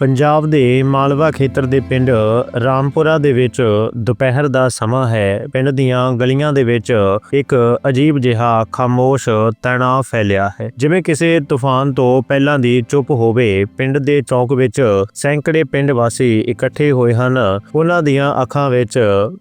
ਪੰਜਾਬ ਦੇ ਮਾਲਵਾ ਖੇਤਰ ਦੇ ਪਿੰਡ ਰਾਮਪੁਰਾ ਦੇ ਵਿੱਚ ਦੁਪਹਿਰ ਦਾ ਸਮਾਂ ਹੈ। ਪਿੰਡ ਦੀਆਂ ਗਲੀਆਂ ਦੇ ਵਿੱਚ ਇੱਕ ਅਜੀਬ ਜਿਹਾ ਖਾਮੋਸ਼ ਤਣਾਅ ਫੈਲਿਆ ਹੈ। ਜਿਵੇਂ ਕਿਸੇ ਤੂਫਾਨ ਤੋਂ ਪਹਿਲਾਂ ਦੀ ਚੁੱਪ ਹੋਵੇ, ਪਿੰਡ ਦੇ ਚੌਕ ਵਿੱਚ ਸੈਂਕੜੇ ਪਿੰਡ ਵਾਸੀ ਇਕੱਠੇ ਹੋਏ ਹਨ। ਉਹਨਾਂ ਦੀਆਂ ਅੱਖਾਂ ਵਿੱਚ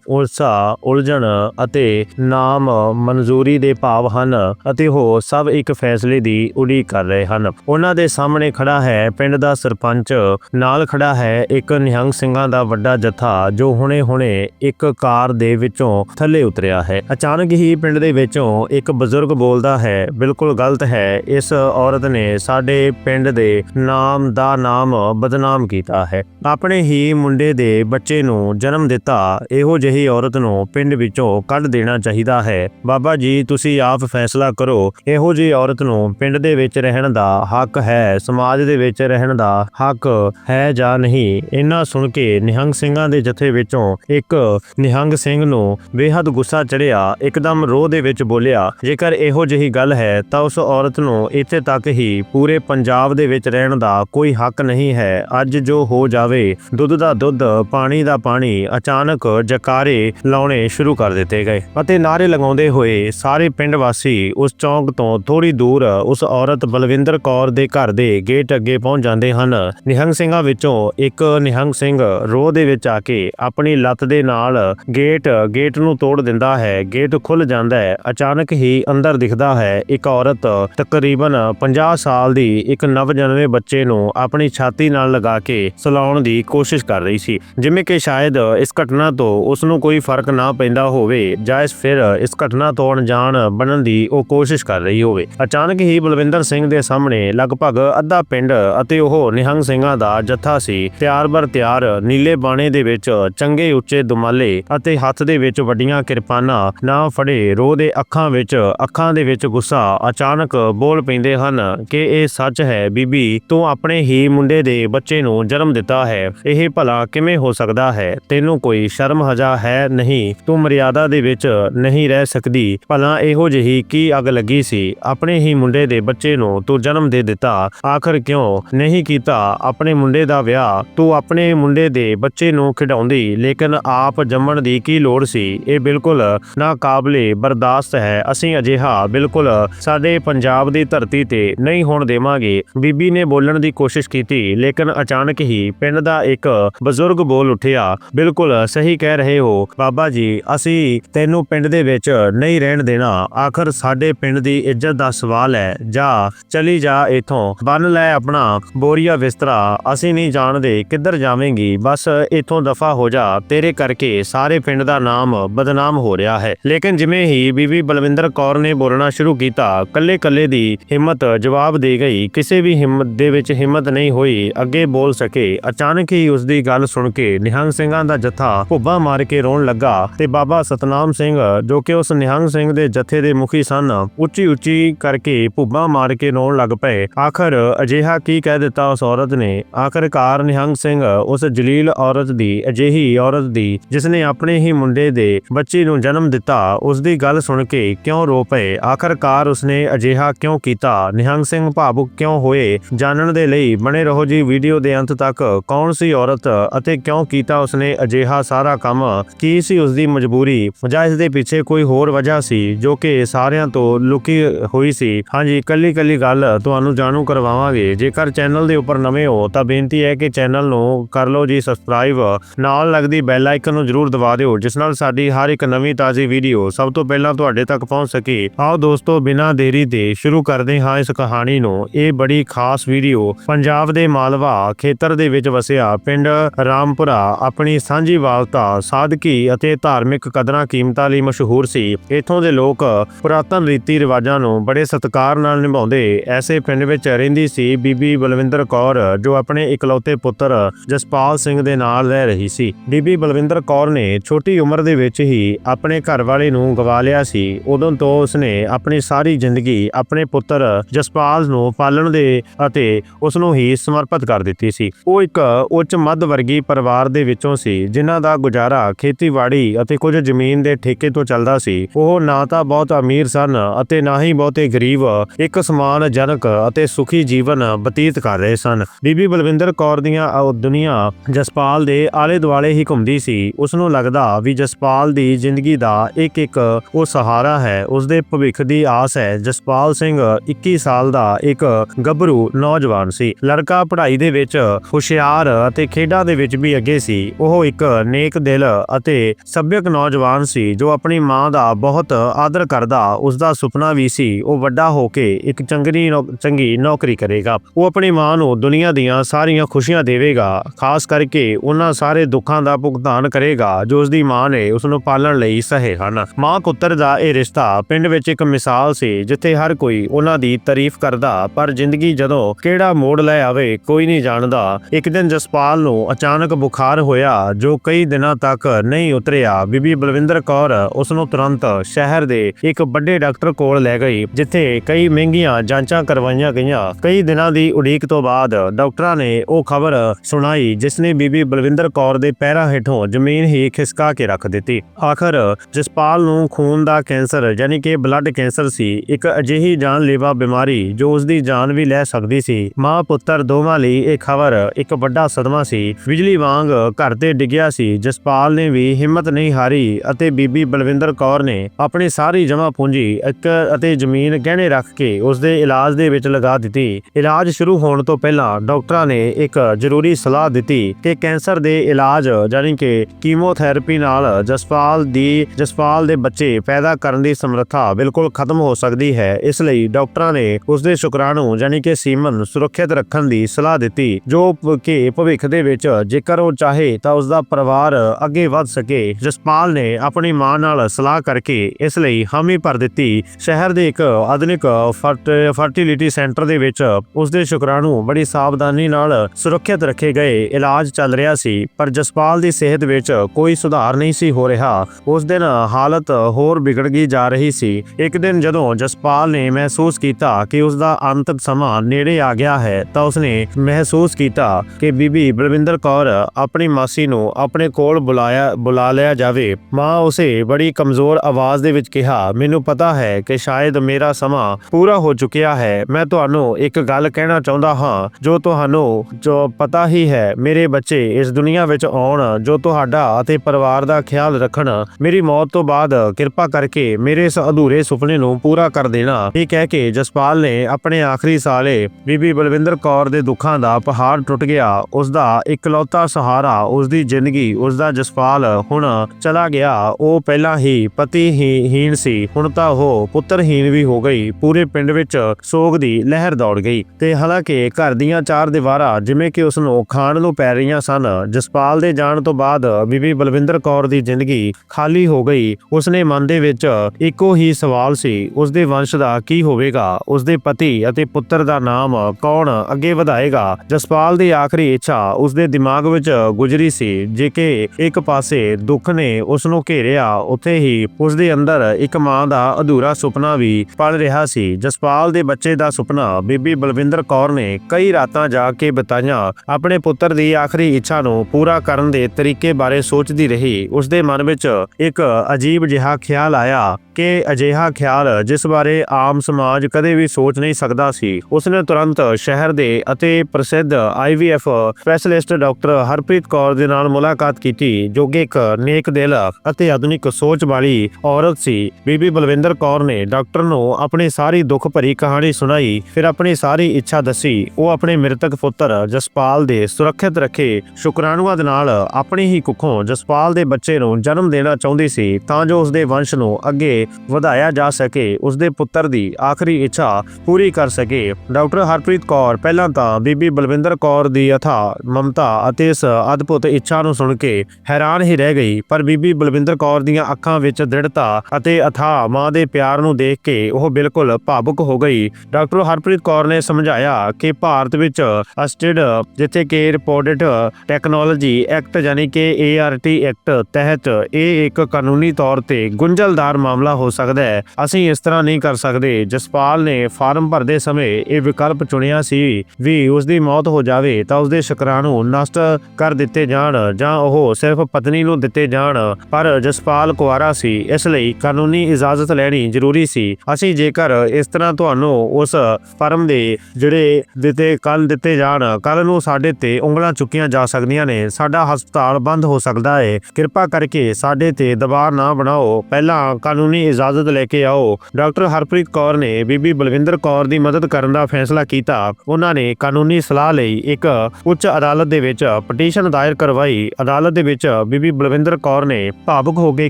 ਉਲਸਾ, ਉਲਝਣ ਅਤੇ ਨਾਮ ਮਨਜ਼ੂਰੀ ਦੇ ਭਾਵ ਹਨ ਅਤੇ ਉਹ ਸਭ ਇੱਕ ਫੈਸਲੇ ਦੀ ਉਡੀਕ ਕਰ ਰਹੇ ਹਨ। ਉਹਨਾਂ ਦੇ ਸਾਹਮਣੇ ਖੜਾ ਹੈ ਪਿੰਡ ਦਾ ਸਰਪੰਚ ਨਾਲ ਖੜਾ ਹੈ ਇੱਕ ਨਿਹੰਗ ਸਿੰਘਾਂ ਦਾ ਵੱਡਾ ਜਥਾ, ਜੋ ਹੁਣੇ-ਹੁਣੇ ਇੱਕ ਕਾਰ ਦੇ ਵਿੱਚੋਂ ਥੱਲੇ ਉਤਰਿਆ ਹੈ। ਅਚਾਨਕ ਹੀ ਪਿੰਡ ਦੇ ਵਿੱਚੋਂ ਇੱਕ ਬਜ਼ੁਰਗ ਬੋਲਦਾ ਹੈ, ਬਿਲਕੁਲ ਗਲਤ ਹੈ। ਇਸ ਔਰਤ ਨੇ ਸਾਡੇ ਪਿੰਡ ਦੇ ਨਾਮ ਦਾ ਨਾਮ ਬਦਨਾਮ ਕੀਤਾ ਹੈ। ਆਪਣੇ ਹੀ ਮੁੰਡੇ ਦੇ ਬੱਚੇ ਨੂੰ ਜਨਮ ਦਿੱਤਾ। ਇਹੋ ਜਿਹੀ ਔਰਤ ਨੂੰ ਪਿੰਡ ਵਿੱਚੋਂ ਕੱਢ ਦੇਣਾ ਚਾਹੀਦਾ ਹੈ। ਬਾਬਾ ਜੀ, ਤੁਸੀਂ ਆਪ ਫੈਸਲਾ ਕਰੋ। ਇਹੋ ਜਿਹੀ ਔਰਤ ਨੂੰ ਪਿੰਡ ਦੇ ਵਿੱਚ ਰਹਿਣ ਦਾ ਹੱਕ ਹੈ। ਸਮਾਜ ਦੇ ਵਿੱਚ ਰਹਿਣ ਦਾ ਹੱਕ ਹੈ ਜਾਂ ਨਹੀਂ ਇਹਨਾਂ ਸੁਣ ਕੇ ਨਿਹੰਗ ਸਿੰਘਾਂ ਦੇ ਜਥੇ ਵਿੱਚੋਂ ਇੱਕ ਨਿਹੰਗ ਸਿੰਘ ਨੂੰ ਬੇਹੱਦ ਗੁੱਸਾ ਚੜਿਆ ਇੱਕਦਮ ਰੋਹ ਦੇ ਵਿੱਚ ਬੋਲਿਆ, ਜੇਕਰ ਇਹੋ ਜਿਹੀ ਗੱਲ ਹੈ, ਤਾਂ ਉਸ ਔਰਤ ਨੂੰ ਇੱਥੇ ਤੱਕ ਹੀ ਪੂਰੇ ਪੰਜਾਬ ਦੇ ਵਿੱਚ ਰਹਿਣ ਦਾ ਕੋਈ ਹੱਕ ਨਹੀਂ ਹੈ। ਅੱਜ ਜੋ ਹੋ ਜਾਵੇ, ਦੁੱਧ ਦਾ ਦੁੱਧ, ਪਾਣੀ ਦਾ ਪਾਣੀ, ਅਚਾਨਕ ਜਕਾਰੇ ਲਾਉਣੇ ਸ਼ੁਰੂ ਕਰ ਦਿੱਤੇ ਗਏ ਅਤੇ ਨਾਰੇ ਲਗਾਉਂਦੇ ਹੋਏ ਸਾਰੇ ਪਿੰਡ ਵਾਸੀ ਉਸ ਚੌਂਕ ਤੋਂ ਥੋੜੀ ਦੂਰ ਉਸ ਔਰਤ ਬਲਵਿੰਦਰ ਕੌਰ ਦੇ ਘਰ ਦੇ ਗੇਟ ਅੱਗੇ ਪਹੁੰਚ ਜਾਂਦੇ ਹਨ। ਨਿਹੰਗ ਸਿੰਘਾਂ ਵਿੱਚੋਂ ਇੱਕ ਨਿਹੰਗ ਸਿੰਘ ਰੋਹ ਦੇ ਵਿੱਚ ਆ ਕੇ ਆਪਣੀ ਲੱਤ ਦੇ ਨਾਲ ਗੇਟ ਗੇਟ ਨੂੰ ਤੋੜ ਦਿੰਦਾ ਹੈ। ਗੇਟ ਖੁੱਲ ਜਾਂਦਾ ਹੈ। ਅਚਾਨਕ ਹੀ ਅੰਦਰ ਦਿਖਦਾ ਹੈ ਇੱਕ ਔਰਤ ਤਕਰੀਬਨ 50 ਸਾਲ ਦੀ ਇੱਕ ਨਵਜਨਮੇ ਬੱਚੇ ਨੂੰ ਆਪਣੀ ਛਾਤੀ ਨਾਲ ਲਗਾ ਕੇ ਸੁਲਾਉਣ ਦੀ ਕੋਸ਼ਿਸ਼ ਕਰ ਰਹੀ ਸੀ। ਜਿਵੇਂ ਕਿ ਸ਼ਾਇਦ ਇਸ ਘਟਨਾ ਤੋਂ ਉਸ ਨੂੰ ਕੋਈ ਫ਼ਰਕ ਨਾ ਪੈਂਦਾ ਹੋਵੇ ਜਾਂ ਇਸ ਫਿਰ ਇਸ ਘਟਨਾ ਤੋਂ ਅਣਜਾਣ ਬਣਨ ਦੀ ਉਹ ਕੋਸ਼ਿਸ਼ ਕਰ ਰਹੀ ਹੋਵੇ। ਅਚਾਨਕ ਹੀ ਬਲਵਿੰਦਰ ਸਿੰਘ ਦੇ ਸਾਹਮਣੇ ਲਗਭਗ ਅੱਧਾ ਪਿੰਡ ਅਤੇ ਉਹ ਨਿਹੰਗ ਸਿੰਘਾਂ ਦਾ ਜੱਥਾ ਸੀ। ਤਿਆਰ ਬਰ ਤਿਆਰ ਨੀਲੇ ਬਾਣੇ ਦੇ ਵਿੱਚ ਚੰਗੇ ਉੱਚੇ ਦੁਮਾਲੇ ਅਤੇ ਹੱਥ ਦੇ ਵਿੱਚ ਵੱਡੀਆਂ ਕਿਰਪਾਨਾਂ ਨਾ ਫੜੇ, ਰੋਹ ਦੇ ਅੱਖਾਂ ਵਿੱਚ, ਅੱਖਾਂ ਦੇ ਵਿੱਚ ਗੁੱਸਾ ਅਚਾਨਕ ਬੋਲ ਪੈਂਦੇ ਹਨ ਕਿ ਇਹ ਸੱਚ ਹੈ ਬੀਬੀ, ਤੂੰ ਆਪਣੇ ਹੀ ਮੁੰਡੇ ਦੇ ਬੱਚੇ ਨੂੰ ਜਨਮ ਦਿੱਤਾ ਹੈ। ਇਹ ਭਲਾ ਕਿਵੇਂ ਹੋ ਸਕਦਾ ਹੈ? ਤੈਨੂੰ ਕੋਈ ਸ਼ਰਮ ਹਜਾ ਹੈ ਨਹੀਂ? ਤੂੰ ਮਰਿਆਦਾ ਦੇ ਵਿੱਚ ਨਹੀਂ ਰਹਿ ਸਕਦੀ। ਭਲਾ ਇਹੋ ਜਿਹੀ ਕੀ ਅੱਗ ਲੱਗੀ ਸੀ? ਆਪਣੇ ਹੀ ਮੁੰਡੇ ਦੇ ਬੱਚੇ ਨੂੰ ਤੂੰ ਜਨਮ ਦੇ ਦਿੱਤਾ। ਆਖਰ ਕਿਉਂ ਨਹੀਂ ਕੀਤਾ? ਆਪਣੇ ਮੁੰਡੇ ਦਾ ਵਿਆਹ ਤੂੰ ਆਪਣੇ ਮੁੰਡੇ ਦੇ ਬੱਚੇ ਨੂੰ ਖਿਡਾਉਂਦੀ, ਲੇਕਿਨ ਆਪ ਜੰਮਣ ਦੀ ਕੀ ਲੋੜ ਸੀ? ਇਹ ਬਿਲਕੁਲ ਨਾਕਾਬਲੇ ਬਰਦਾਸ਼ਤ ਹੈ। ਅਸੀਂ ਅਜਿਹਾ ਬਿਲਕੁਲ ਸਾਡੇ ਪੰਜਾਬ ਦੀ ਧਰਤੀ ਤੇ ਨਹੀਂ ਹੋਣ ਦੇਵਾਂਗੇ। ਬੀਬੀ ਨੇ ਬੋਲਣ ਦੀ ਕੋਸ਼ਿਸ਼ ਕੀਤੀ, ਲੇਕਿਨ ਅਚਾਨਕ ਹੀ ਪਿੰਡ ਦਾ ਇੱਕ ਬਜ਼ੁਰਗ ਬੋਲ ਉੱਠਿਆ, ਬਿਲਕੁਲ ਸਹੀ ਕਹਿ ਰਹੇ ਹੋ, ਬਾਬਾ ਜੀ, ਅਸੀਂ ਤੈਨੂੰ ਪਿੰਡ ਦੇ ਵਿੱਚ ਨਹੀਂ ਰਹਿਣ ਦੇਣਾ। ਆਖਰ ਸਾਡੇ ਪਿੰਡ ਦੀ ਇੱਜ਼ਤ ਦਾ ਸਵਾਲ ਹੈ। ਜਾ, ਚਲੀ ਜਾ ਇਥੋਂ। ਬੰਨ ਲੈ ਆਪਣਾ ਬੋਰੀਆ ਬਿਸਤਰਾ ਅਸੀਂ ਨਹੀਂ ਜਾਣਦੇ ਕਿੱਧਰ ਜਾਵੇਂਗੀ, ਬਸ ਇੱਥੋਂ ਦਫਾ ਹੋ ਜਾ, ਤੇਰੇ ਕਰਕੇ ਸਾਰੇ ਪਿੰਡ ਦਾ ਨਾਮ ਬਦਨਾਮ ਹੋ ਰਿਹਾ ਹੈ। ਲੇਕਿਨ ਜਿਵੇਂ ਹੀ ਬੀਬੀ ਬਲਵਿੰਦਰ ਕੌਰ ਨੇ ਬੋਲਣਾ ਸ਼ੁਰੂ ਕੀਤਾ ਕੱਲੇ ਕੱਲੇ ਦੀ ਹਿੰਮਤ ਜਵਾਬ ਦੇ ਗਈ। ਕਿਸੇ ਵੀ ਹਿੰਮਤ ਦੇ ਵਿੱਚ ਹਿੰਮਤ ਨਹੀਂ ਹੋਈ, ਅੱਗੇ ਬੋਲ ਸਕੇ। ਅਚਾਨਕ ਹੀ ਉਸ ਦੀ ਗੱਲ ਸੁਣ ਕੇ ਨਿਹੰਗ ਸਿੰਘਾਂ ਦਾ ਜਥਾ ਭੁੱਬਾ ਮਾਰ ਕੇ ਰੋਣ ਲੱਗਾ ਤੇ ਬਾਬਾ ਸਤਨਾਮ ਸਿੰਘ, ਜੋ ਕਿ ਉਸ ਨਿਹੰਗ ਸਿੰਘ ਦੇ ਜਥੇ ਦੇ ਮੁਖੀ ਸਨ ਉੱਚੀ ਉੱਚੀ ਕਰਕੇ ਭੁੱਬਾ ਮਾਰ ਕੇ ਰੋਣ ਲੱਗ ਪਏ। ਆਖਰ ਅਜਿਹਾ ਕੀ ਕਹਿ ਦਿੱਤਾ ਉਸ ਔਰਤ ਨੇ? ਆਖਰਕਾਰ ਨਿਹੰਗ ਸਿੰਘ ਉਸ ਜਲੀਲ ਔਰਤ ਦੀ, ਅਜਿਹੀ ਔਰਤ ਦੀ ਜਿਸ ਨੇ ਆਪਣੇ ਹੀ ਮੁੰਡੇ ਦੇ ਬੱਚੇ ਨੂੰ ਜਨਮ ਦਿੱਤਾ ਉਸ ਦੀ ਗੱਲ ਸੁਣ ਕੇ ਕਿਉਂ ਰੋ ਪਏ? ਆਖਰਕਾਰ ਉਸਨੇ ਅਜਿਹਾ ਕਿਉਂ ਕੀਤਾ? ਨਿਹੰਗ ਸਿੰਘ ਭਾਵੁਕ ਕਿਉਂ ਹੋਏ? ਜਾਣਨ ਦੇ ਲਈ ਬਣੇ ਰਹੋ ਜੀ ਵੀਡੀਓ ਦੇ ਅੰਤ ਤੱਕ। ਕੌਣ ਸੀ ਔਰਤ ਅਤੇ ਕਿਉਂ ਕੀਤਾ ਉਸਨੇ ਅਜਿਹਾ ਸਾਰਾ ਕੰਮ? ਕੀ ਸੀ ਉਸ ਦੀ ਮਜਬੂਰੀ? ਜਾਂ ਇਸ ਦੇ ਪਿੱਛੇ ਕੋਈ ਹੋਰ ਵਜ੍ਹਾ ਸੀ ਜੋ ਕਿ ਸਾਰਿਆਂ ਤੋਂ ਲੁਕੀ ਹੋਈ ਸੀ? ਹਾਂਜੀ ਕੱਲੀ ਕੱਲੀ ਗੱਲ ਤੁਹਾਨੂੰ ਜਾਣੂ ਕਰਵਾਵਾਂਗੇ। ਜੇਕਰ ਚੈਨਲ ਦੇ ਉੱਪਰ ਨਵੇਂ ਹੋ ਤਾਂ ਬੇਨਤੀ ਹੈ ਕਿ ਚੈਨਲ ਨੂੰ ਕਰ ਲਓ ਜੀ ਸਬਸਕ੍ਰਾਈਬ ਨਾਲ ਲੱਗਦੀ ਬੈਲ ਆਈਕਨ ਨੂੰ ਜਰੂਰ ਦਬਾ ਦਿਓ, ਜਿਸ ਨਾਲ ਸਾਡੀ ਹਰ ਇੱਕ ਨਵੀਂ ਤਾਜ਼ੀ ਵੀਡੀਓ ਸਭ ਤੋਂ ਪਹਿਲਾਂ ਤੁਹਾਡੇ ਤੱਕ ਪਹੁੰਚ ਸਕੇ। ਆਓ ਦੋਸਤੋ, ਬਿਨਾਂ ਦੇਰੀ ਦੇ ਸ਼ੁਰੂ ਕਰਦੇ ਹਾਂ ਇਸ ਕਹਾਣੀ ਨੂੰ। ਇਹ ਬੜੀ ਖਾਸ ਵੀਡੀਓ ਪੰਜਾਬ ਦੇ ਮਾਲਵਾ ਖੇਤਰ ਦੇ ਵਿੱਚ ਵਸਿਆ ਪਿੰਡ ਰਾਮਪੁਰਾ ਆਪਣੀ ਸਾਂਝੀ ਵਾਲਤਾ, ਸਾਦਗੀ ਅਤੇ ਧਾਰਮਿਕ ਕਦਰਾਂ ਕੀਮਤਾਂ ਲਈ ਮਸ਼ਹੂਰ ਸੀ। ਇੱਥੋਂ ਦੇ ਲੋਕ ਪੁਰਾਤਨ ਰੀਤੀ ਰਿਵਾਜਾਂ ਨੂੰ ਬੜੇ ਸਤਿਕਾਰ ਨਾਲ ਨਿਭਾਉਂਦੇ ਐਸੇ ਪਿੰਡ ਵਿੱਚ ਰਹਿੰਦੀ ਸੀ ਬੀਬੀ ਬਲਵਿੰਦਰ ਕੌਰ, ਜੋ ਆਪਣੇ ਆਪਣੇ ਇਕਲੌਤੇ ਪੁੱਤਰ ਜਸਪਾਲ ਸਿੰਘ ਦੇ ਨਾਲ ਰਹਿ ਰਹੀ ਸੀ। ਬੀਬੀ ਬਲਵਿੰਦਰ ਕੌਰ ਨੇ ਛੋਟੀ ਉਮਰ ਦੇ ਵਿੱਚ ਹੀ ਆਪਣੇ ਘਰ ਵਾਲੇ ਨੂੰ ਗਵਾ ਲਿਆ ਸੀ। ਉਦੋਂ ਤੋਂ ਉਸਨੇ ਆਪਣੀ ਸਾਰੀ ਜ਼ਿੰਦਗੀ ਆਪਣੇ ਪੁੱਤਰ ਜਸਪਾਲ ਨੂੰ ਪਾਲਣ ਦੇ ਅਤੇ ਉਸ ਨੂੰ ਹੀ ਸਮਰਪਿਤ ਕਰ ਦਿੱਤੀ ਸੀ। ਉਹ ਇੱਕ ਉੱਚ ਮੱਧ ਵਰਗੀ ਪਰਿਵਾਰ ਦੇ ਵਿੱਚੋਂ ਸੀ, ਜਿਨ੍ਹਾਂ ਦਾ ਗੁਜ਼ਾਰਾ ਖੇਤੀਬਾੜੀ ਅਤੇ ਕੁਝ ਜ਼ਮੀਨ ਦੇ ਠੇਕੇ ਤੋਂ ਚੱਲਦਾ ਸੀ। ਉਹ ਨਾ ਤਾਂ ਬਹੁਤ ਅਮੀਰ ਸਨ ਅਤੇ ਨਾ ਹੀ ਬਹੁਤੇ ਗਰੀਬ, ਇੱਕ ਸਮਾਨ ਜਨਕ ਅਤੇ ਸੁਖੀ ਜੀਵਨ ਬਤੀਤ ਕਰ ਰਹੇ ਸਨ। ਬੀਬੀ ਬਲਵਿੰਦਰ ਕੌਰ ਦੀਆਂ ਉਹ ਦੁਨੀਆ ਜਸਪਾਲ ਦੇ ਆਲੇ ਦੁਆਲੇ ਹੀ ਘੁੰਮਦੀ ਸੀ। ਉਸ ਨੂੰ ਲੱਗਦਾ ਵੀ ਜਸਪਾਲ ਦੀ ਜ਼ਿੰਦਗੀ ਦਾ ਇੱਕ ਇੱਕ ਉਹ ਸਹਾਰਾ ਹੈ। ਉਸ ਦੇ ਭਵਿੱਖ ਦੀ ਆਸ ਹੈ। ਜਸਪਾਲ ਸਿੰਘ 21 ਸਾਲ ਦਾ ਇੱਕ ਗੱਭਰੂ ਨੌਜਵਾਨ ਸੀ। ਲੜਕਾ ਪੜ੍ਹਾਈ ਦੇ ਵਿੱਚ ਹੁਸ਼ਿਆਰ ਅਤੇ ਖੇਡਾਂ ਦੇ ਵਿੱਚ ਵੀ ਅੱਗੇ ਸੀ। ਉਹ ਇੱਕ ਨੇਕ ਦਿਲ ਅਤੇ ਸੱਭਿਅਕ ਨੌਜਵਾਨ ਸੀ, ਜੋ ਆਪਣੀ ਮਾਂ ਦਾ ਬਹੁਤ ਆਦਰ ਕਰਦਾ ਉਸ ਦਾ ਸੁਪਨਾ ਵੀ ਸੀ। ਉਹ ਵੱਡਾ ਹੋ ਕੇ ਇੱਕ ਚੰਗੀ ਨੌ- ਚੰਗੀ ਨੌਕਰੀ ਕਰੇਗਾ। ਉਹ ਆਪਣੀ ਮਾਂ ਨੂੰ ਦੁਨੀਆ ਦੀਆਂ ਸਾਰੀਆਂ ਖੁਸ਼ੀਆਂ ਦੇਵੇਗਾ, ਖਾਸ ਕਰਕੇ ਉਹਨਾਂ ਸਾਰੇ ਦੁੱਖਾਂ ਦਾ ਭੁਗਤਾਨ ਕਰੇਗਾ, ਜੋ ਉਸ ਦੀ ਮਾਂ ਨੇ ਉਸ ਨੂੰ ਪਾਲਣ ਲਈ ਸਹੇ ਹਨ। ਮਾਂ ਪੁੱਤਰ ਦਾ ਇਹ ਰਿਸ਼ਤਾ ਪਿੰਡ ਵਿੱਚ ਇੱਕ ਮਿਸਾਲ ਸੀ, ਜਿੱਥੇ ਹਰ ਕੋਈ ਉਹਨਾਂ ਦੀ ਤਾਰੀਫ ਕਰਦਾ, ਪਰ ਜ਼ਿੰਦਗੀ ਜਦੋਂ ਕਿਹੜਾ ਮੋੜ ਲੈ ਆਵੇ, ਕੋਈ ਨਹੀਂ ਜਾਣਦਾ। ਇੱਕ ਦਿਨ ਜਸਪਾਲ ਨੂੰ ਅਚਾਨਕ ਬੁਖਾਰ ਹੋਇਆ, ਜੋ ਕਈ ਦਿਨਾਂ ਤੱਕ ਨਹੀਂ ਉਤਰਿਆ। ਬੀਬੀ ਬਲਵਿੰਦਰ ਕੌਰ ਉਸ ਨੂੰ ਤੁਰੰਤ ਸ਼ਹਿਰ ਦੇ ਇੱਕ ਵੱਡੇ ਡਾਕਟਰ ਕੋਲ ਲੈ ਗਈ, ਜਿੱਥੇ ਕਈ ਮਹਿੰਗੀਆਂ ਜਾਂਚਾਂ ਕਰਵਾਈਆਂ ਗਈਆਂ। ਕਈ ਦਿਨਾਂ ਦੀ ਉਡੀਕ ਤੋਂ ਬਾਅਦ ਡਾਕਟਰਾਂ ਨੇ ਉਹ ਖਬਰ ਸੁਣਾਈ ਜਿਸ ਨੇ ਬੀਬੀ ਬਲਵਿੰਦਰ ਕੌਰ ਦੇ ਪੈਰਾਂ ਹੇਠੋਂ ਜ਼ਮੀਨ ਹੀ ਖਿਸਕਾ ਕੇ ਰੱਖ ਦਿੱਤੀ। ਆਖਰ ਜਸਪਾਲ ਨੂੰ ਖੂਨ ਦਾ ਕੈਂਸਰ, ਯਾਨੀ ਕਿ ਬਲੱਡ ਕੈਂਸਰ ਸੀ, ਇੱਕ ਅਜਿਹੀ ਜਾਨਲੇਵਾ ਬਿਮਾਰੀ ਜੋ ਉਸ ਦੀ ਜਾਨ ਵੀ ਲੈ ਸਕਦੀ ਸੀ। ਮਾਂ ਪੁੱਤਰ ਦੋਵਾਂ ਲਈ ਇਹ ਖਬਰ ਇੱਕ ਵੱਡਾ ਸਦਮਾ ਸੀ। ਬਿਜਲੀ ਵਾਂਗ ਘਰ ਤੇ ਡਿੱਗਿਆ ਸੀ। ਜਸਪਾਲ ਨੇ ਵੀ ਹਿੰਮਤ ਨਹੀਂ ਹਾਰੀ ਅਤੇ ਬੀਬੀ ਬਲਵਿੰਦਰ ਕੌਰ ਨੇ ਆਪਣੀ ਸਾਰੀ ਜਮ੍ਹਾਂ ਪੂੰਜੀ ਇੱਕ ਅਤੇ ਜ਼ਮੀਨ ਗਹਿਣੇ ਰੱਖ ਕੇ ਉਸ ਦੇ ਇਲਾਜ ਦੇ ਵਿੱਚ ਲਗਾ ਦਿੱਤੀ। ਇਲਾਜ ਸ਼ੁਰੂ ਹੋਣ ਤੋਂ ਪਹਿਲਾਂ ਡਾਕਟਰਾਂ ਨੇ ਇੱਕ ਜ਼ਰੂਰੀ ਸਲਾਹ ਦਿੱਤੀ ਕਿ ਕੈਂਸਰ ਦੇ ਇਲਾਜ ਯਾਨੀ ਕਿ ਕੀਮੋਥੈਰੇਪੀ ਨਾਲ ਜਸਪਾਲ ਦੀ, ਜਸਪਾਲ ਦੇ ਬੱਚੇ ਪੈਦਾ ਕਰਨ ਦੀ ਸਮਰੱਥਾ ਬਿਲਕੁਲ ਖਤਮ ਹੋ ਸਕਦੀ ਹੈ। ਇਸ ਲਈ ਡਾਕਟਰਾਂ ਨੇ ਉਸ ਦੇ ਸ਼ੁਕਰਾਣੂ ਯਾਨੀ ਕਿ ਸੀਮਨ ਸੁਰੱਖਿਅਤ ਰੱਖਣ ਦੀ ਸਲਾਹ ਦਿੱਤੀ, ਜੋ ਕਿ ਭਵਿੱਖ ਦੇ ਵਿੱਚ ਜੇਕਰ ਉਹ ਚਾਹੇ ਤਾਂ ਉਸ ਦਾ ਪਰਿਵਾਰ ਅੱਗੇ ਵਧ ਸਕੇ। ਜਸਪਾਲ ਨੇ ਆਪਣੀ ਮਾਂ ਨਾਲ ਸਲਾਹ ਕਰਕੇ ਇਸ ਲਈ ਹਾਮੀ ਭਰ ਦਿੱਤੀ। ਸ਼ਹਿਰ ਦੇ ਇੱਕ ਆਧੁਨਿਕ ਫਰਟ- ਫਰਟੀਲਿਟੀ ਸੈਂਟਰ ਦੇ ਵਿੱਚ ਉਸ ਦੇ ਸ਼ੁਕਰਾਣੂ ਬੜੀ ਸਾਵਧਾਨੀ ਨਾਲ ਸੁਰੱਖਿਅਤ ਰੱਖੇ ਗਏ ਇਲਾਜ ਚੱਲ ਰਿਹਾ ਸੀ, ਪਰ ਜਸਪਾਲ ਦੀ ਸਿਹਤ ਵਿੱਚ ਕੋਈ ਸੁਧਾਰ ਨਹੀਂ ਸੀ ਹੋ ਰਿਹਾ। ਉਸ ਦਿਨ ਹਾਲਤ ਹੋਰ ਵਿਗੜ ਜਾ ਰਹੀ ਸੀ। ਇੱਕ ਦਿਨ ਜਦੋਂ ਜਸਪਾਲ ਨੇ ਮਹਿਸੂਸ ਕੀਤਾ ਕਿ ਉਸ ਦਾ ਅੰਤਿਮ ਸਮਾਂ ਨੇੜੇ ਆ ਗਿਆ ਹੈ, ਤਾਂ ਉਸਨੇ ਮਹਿਸੂਸ ਕੀਤਾ ਕਿ ਬੀਬੀ ਬਲਵਿੰਦਰ ਕੌਰ ਆਪਣੀ ਮਾਸੀ ਨੂੰ ਆਪਣੇ ਕੋਲ ਬੁਲਾਇਆ, ਬੁਲਾ ਲਿਆ ਜਾਵੇ। ਮਾਂ ਉਸੇ ਬੜੀ ਕਮਜ਼ੋਰ ਆਵਾਜ਼ ਦੇ ਵਿੱਚ ਕਿਹਾ, ਮੈਨੂੰ ਪਤਾ ਹੈ ਕਿ ਸ਼ਾਇਦ ਮੇਰਾ ਸਮਾਂ ਪੂਰਾ ਹੋ ਚੁੱਕਿਆ ਹੈ। ਮੈਂ ਤੁਹਾਨੂੰ ਇੱਕ ਗੱਲ ਕਹਿਣਾ ਚਾਹੁੰਦਾ ਹਾਂ, ਜੋ ਤੁਹਾਨੂੰ ਜੋ ਪਤਾ ਹੀ ਹੈ, ਮੇਰੇ ਬੱਚੇ ਇਸ ਦੁਨੀਆ ਵਿੱਚ ਆਉਣ, ਜੋ ਤੁਹਾਡਾ ਅਤੇ ਪਰਿਵਾਰ ਦਾ ਖਿਆਲ ਰੱਖਣ, ਮੇਰੀ ਮੌਤ ਤੋਂ ਬਾਅਦ ਕਿਰਪਾ ਕਰਕੇ ਮੇਰੇ ਇਸ ਅਧੂਰੇ ਸੁਪਨੇ ਨੂੰ ਪੂਰਾ ਕਰ ਦੇਣਾ। ਇਹ ਕਹਿ ਕੇ ਜਸਪਾਲ ਨੇ ਆਪਣੇ ਆਖਰੀ ਸਾਲੇ ਬੀਬੀ ਬਲਵਿੰਦਰ ਕੌਰ ਦੇ ਦੁੱਖਾਂ ਦਾ ਪਹਾੜ ਟੁੱਟ ਗਿਆ। ਉਸ ਦਾ ਇਕਲੌਤਾ ਸਹਾਰਾ, ਉਸ ਦੀ ਜ਼ਿੰਦਗੀ, ਉਸ ਦਾ ਜਸਪਾਲ ਹੁਣ ਚਲਾ ਗਿਆ। ਉਹ ਪਹਿਲਾਂ ਹੀ ਪਤੀ ਹੀ ਹੀਣ ਸੀ, ਹੁਣ ਤਾਂ ਉਹ ਪੁੱਤਰਹੀਣ ਵੀ ਹੋ ਗਈ। ਪੂਰੇ ਪਿੰਡ ਵਿੱਚ ਸੋਗ ਦੀ ਲਹਿਰ ਦੌੜ ਗਈ ਤੇ ਹਾਲਾਂਕਿ ਘਰ ਦੀਆਂ ਚਾਰ ਦੀਵਾਰਾਂ ਜਿਵੇਂ ਕਿ ਉਸ ਨੂੰ ਖਾਣ ਨੂੰ ਪੈ ਰਹੀਆਂ ਸਨ, ਜਸਪਾਲ ਦੇ ਜਾਣ ਤੋਂ ਬਾਅਦ ਬੀਬੀ ਬਲਵਿੰਦਰ ਕੌਰ ਦੀ ਜ਼ਿੰਦਗੀ ਖਾਲੀ ਹੋ ਗਈ। ਉਸਨੇ ਮਨ ਦੇ ਵਿੱਚ ਇੱਕੋ ਹੀ ਸਵਾਲ ਸੀ ਉਸ ਦੇ ਵੰਸ਼ ਦਾ ਕੀ ਹੋਵੇਗਾ ਉਸ ਦੇ ਪਤੀ ਅਤੇ ਪੁੱਤਰ ਦਾ ਨਾਮ ਕੌਣ ਅੱਗੇ ਵਧਾਏਗਾ? ਜਸਪਾਲ ਦੀ ਆਖਰੀ ਇੱਛਾ ਉਸ ਦੇ ਦਿਮਾਗ ਵਿੱਚ ਗੁਜ਼ਰੀ ਸੀ, ਜੇ ਕਿ ਇੱਕ ਪਾਸੇ ਦੁੱਖ ਨੇ ਉਸ ਨੂੰ ਘੇਰਿਆ, ਉੱਥੇ ਹੀ ਉਸ ਦੇ ਅੰਦਰ ਇੱਕ ਮਾਂ ਦਾ ਅਧੂਰਾ ਸੁਪਨਾ ਵੀ ਪਲ ਰਿਹਾ ਸੀ। ਜਸਪਾਲ ਦੇ ਬੱਚੇ ਦਾ ਸੁਪਨਾ ਬੀਬੀ ਬਲਵਿੰਦਰ ਕੌਰ ਨੇ ਕਈ ਰਾਤਾਂ ਜਾ ਕੇ ਬਿਤਾਈਆਂ। ਆਪਣੇ ਪੁੱਤਰ ਦੀ ਆਖਰੀ ਇੱਛਾ ਨੂੰ ਪੂਰਾ ਕਰਨ ਦੇ ਤਰੀਕੇ ਬਾਰੇ ਸੋਚਦੀ ਰਹੀ। ਉਸ ਦੇ ਮਨ ਵਿੱਚ ਇੱਕ ਅਜੀਬ ਜਿਹਾ ਖਿਆਲ ਆਇਆ ਕਿ ਅਜਿਹਾ ਖਿਆਲ ਜਿਸ ਬਾਰੇ ਆਮ ਸਮਾਜ ਕਦੇ ਵੀ ਸੋਚ ਨਹੀਂ ਸਕਦਾ ਸੀ। ਉਸਨੇ ਤੁਰੰਤ ਸ਼ਹਿਰ ਦੇ ਅਤੇ ਪ੍ਰਸਿੱਧ IVF specialist doctor Harpreet Kaur ਦੇ ਨਾਲ ਮੁਲਾਕਾਤ ਕੀਤੀ, ਜੋ ਕਿ ਇੱਕ ਨੇਕ ਦਿਲ ਅਤੇ ਆਧੁਨਿਕ ਸੋਚ ਵਾਲੀ ਔਰਤ ਸੀ। ਬੀਬੀ ਬਲਵਿੰਦਰ ਕੌਰ ਨੇ ਡਾਕਟਰ ਨੂੰ ਆਪਣੀ ਸਾਰੀ ਦੁੱਖ ਭਰੀ ਕਹਾਣੀ ਸੁਣਾਈ, ਫਿਰ ਆਪਣੀ ਸਾਰੀ ਇੱਛਾ ਦੱਸੀ। ਉਹ ਆਪਣੇ ਮ੍ਰਿਤਕ ਪੁੱਤਰ ਜਸਪਾਲ ਦੇ ਸੁਰੱਖਿਅਤ ਰੱਖੇ ਸ਼ੁਕਰਾਣੂਆਂ ਦੇ ਨਾਲ ਆਪਣੀ ਹੀ ਕੁੱਖੋਂ ਜਸਪਾਲ ਦੇ ਬੱਚੇ ਨੂੰ ਜਨਮ ਦੇਣਾ ਚਾਹੁੰਦੀ ਸੀ, ਤਾਂ ਜੋ ਉਸ ਦੇ ਵੰਸ਼ ਨੂੰ ਅੱਗੇ ਵਧਾਇਆ ਜਾ ਸਕੇ ਉਸ ਦੇ ਪੁੱਤਰ ਦੀ ਆਖਰੀ ਇੱਛਾ ਪੂਰੀ ਕਰ ਸਕੇ। ਡਾਕਟਰ ਹਰਪ੍ਰੀਤ ਕੌਰ ਪਹਿਲਾਂ ਤਾਂ ਬੀਬੀ ਬਲਵਿੰਦਰ ਕੌਰ ਦੀ ਅਥਾ, ਮਮਤਾ ਅਤੇ ਇਸ ਅਦਭੁਤ ਇੱਛਾ ਨੂੰ ਸੁਣ ਕੇ ਹੈਰਾਨ ਹੀ ਰਹਿ ਗਈ, ਪਰ ਬੀਬੀ ਬਲਵਿੰਦਰ ਕੌਰ ਦੀਆਂ ਅੱਖਾਂ ਵਿੱਚ ਦ੍ਰਿੜਤਾ ਅਤੇ ਅਥਾ ਮਾਂ ਦੇ ਪਿਆਰ ਨੂੰ ਦੇਖ ਕੇ ਉਹ ਬਿਲਕੁਲ ਭਾਵੁਕ ਹੋ ਗਈ। ਡਾਕਟਰ ਹਰਪ੍ਰੀਤ ਕੌਰ ਨੇ ਸਮਝਾਇਆ ਕਿ ਭਾਰਤ ਵਿੱਚ ਅਸਟਿਡ ਜਿੱਥੇ ਕਿ ਰਿਪੋਰਟਡ ਟੈਕਨੋਲੋਜੀ ਐਕਟ ਯਾਨੀ ਕਿ ਏਆਰਟੀ ਐਕਟ ਤਹਿਤ ਇਹ ਇੱਕ ਕਾਨੂੰਨੀ ਤੌਰ ਤੇ ਗੁੰਝਲਦਾਰ ਮਾਮਲਾ ਹੋ ਸਕਦਾ ਹੈ। ਅਸੀਂ ਇਸ ਤਰ੍ਹਾਂ ਨਹੀਂ ਕਰ ਸਕਦੇ। ਜਸਪਾਲ ਨੇ ਫਾਰਮ ਭਰਦੇ ਸਮੇਂ ਇਹ ਵਿਕਲਪ ਚੁਣਿਆ ਸੀ ਵੀ ਉਸ ਦੀ ਮੌਤ ਹੋ ਜਾਵੇ ਤਾਂ ਉਸ ਦੇ ਸ਼ੁਕਰਾਣੂ ਨਸ਼ਟ ਕਰ ਦਿੱਤੇ ਜਾਣ ਜਾਂ ਉਹ ਸਿਰਫ ਪਤਨੀ ਨੂੰ ਦਿੱਤੇ ਜਾਣ। ਪਰ ਜਸਪਾਲ ਕੁਆਰਾ ਸੀ। ਇਸ ਲਈ ਕਾਨੂੰਨੀ ਇਜਾਜ਼ਤ ਲੈਣੀ ਜ਼ਰੂਰੀ ਸੀ। ਅਸੀਂ ਜੇਕਰ ਇਸ ਤਰ੍ਹਾਂ ਤੁਹਾਨੂੰ ਉਸ ਫਰਮ ਦੇ ਜਿਹੜੇ ਦਿੱਤੇ ਕੱਲ ਦਿੱਤੇ ਜਾਣ ਦੌਰਾਨ ਕੱਲ ਨੂੰ ਸਾਡੇ ਤੇ ਉਂਗਲਾਂ ਚੁੱਕੀਆਂ ਜਾ ਸਕਦੀਆਂ ਨੇ। ਸਾਡਾ ਹਸਪਤਾਲ ਬੰਦ ਹੋ ਸਕਦਾ ਹੈ ਕਿਰਪਾ ਕਰਕੇ ਸਾਡੇ ਤੇ ਦਬਾਅ ਨਾ ਬਣਾਓ। ਪਹਿਲਾਂ ਕਾਨੂੰਨੀ ਇਜਾਜ਼ਤ ਲੈ ਕੇ ਆਓ। ਡਾਕਟਰ ਹਰਪ੍ਰੀਤ ਕੌਰ ਨੇ ਬੀਬੀ ਬਲਵਿੰਦਰ ਕੌਰ ਦੀ ਮਦਦ ਕਰਨ ਦਾ ਫੈਸਲਾ ਕੀਤਾ। ਉਹਨਾਂ ਨੇ ਕਾਨੂੰਨੀ ਸਲਾਹ ਲਈ ਇੱਕ ਉੱਚ ਅਦਾਲਤ ਦੇ ਵਿੱਚ ਪਟੀਸ਼ਨ ਦਾਇਰ ਕਰਵਾਈ। ਅਦਾਲਤ ਦੇ ਵਿੱਚ ਬੀਬੀ ਬਲਵਿੰਦਰ ਕੌਰ ਨੇ ਭਾਵੁਕ ਹੋ ਕੇ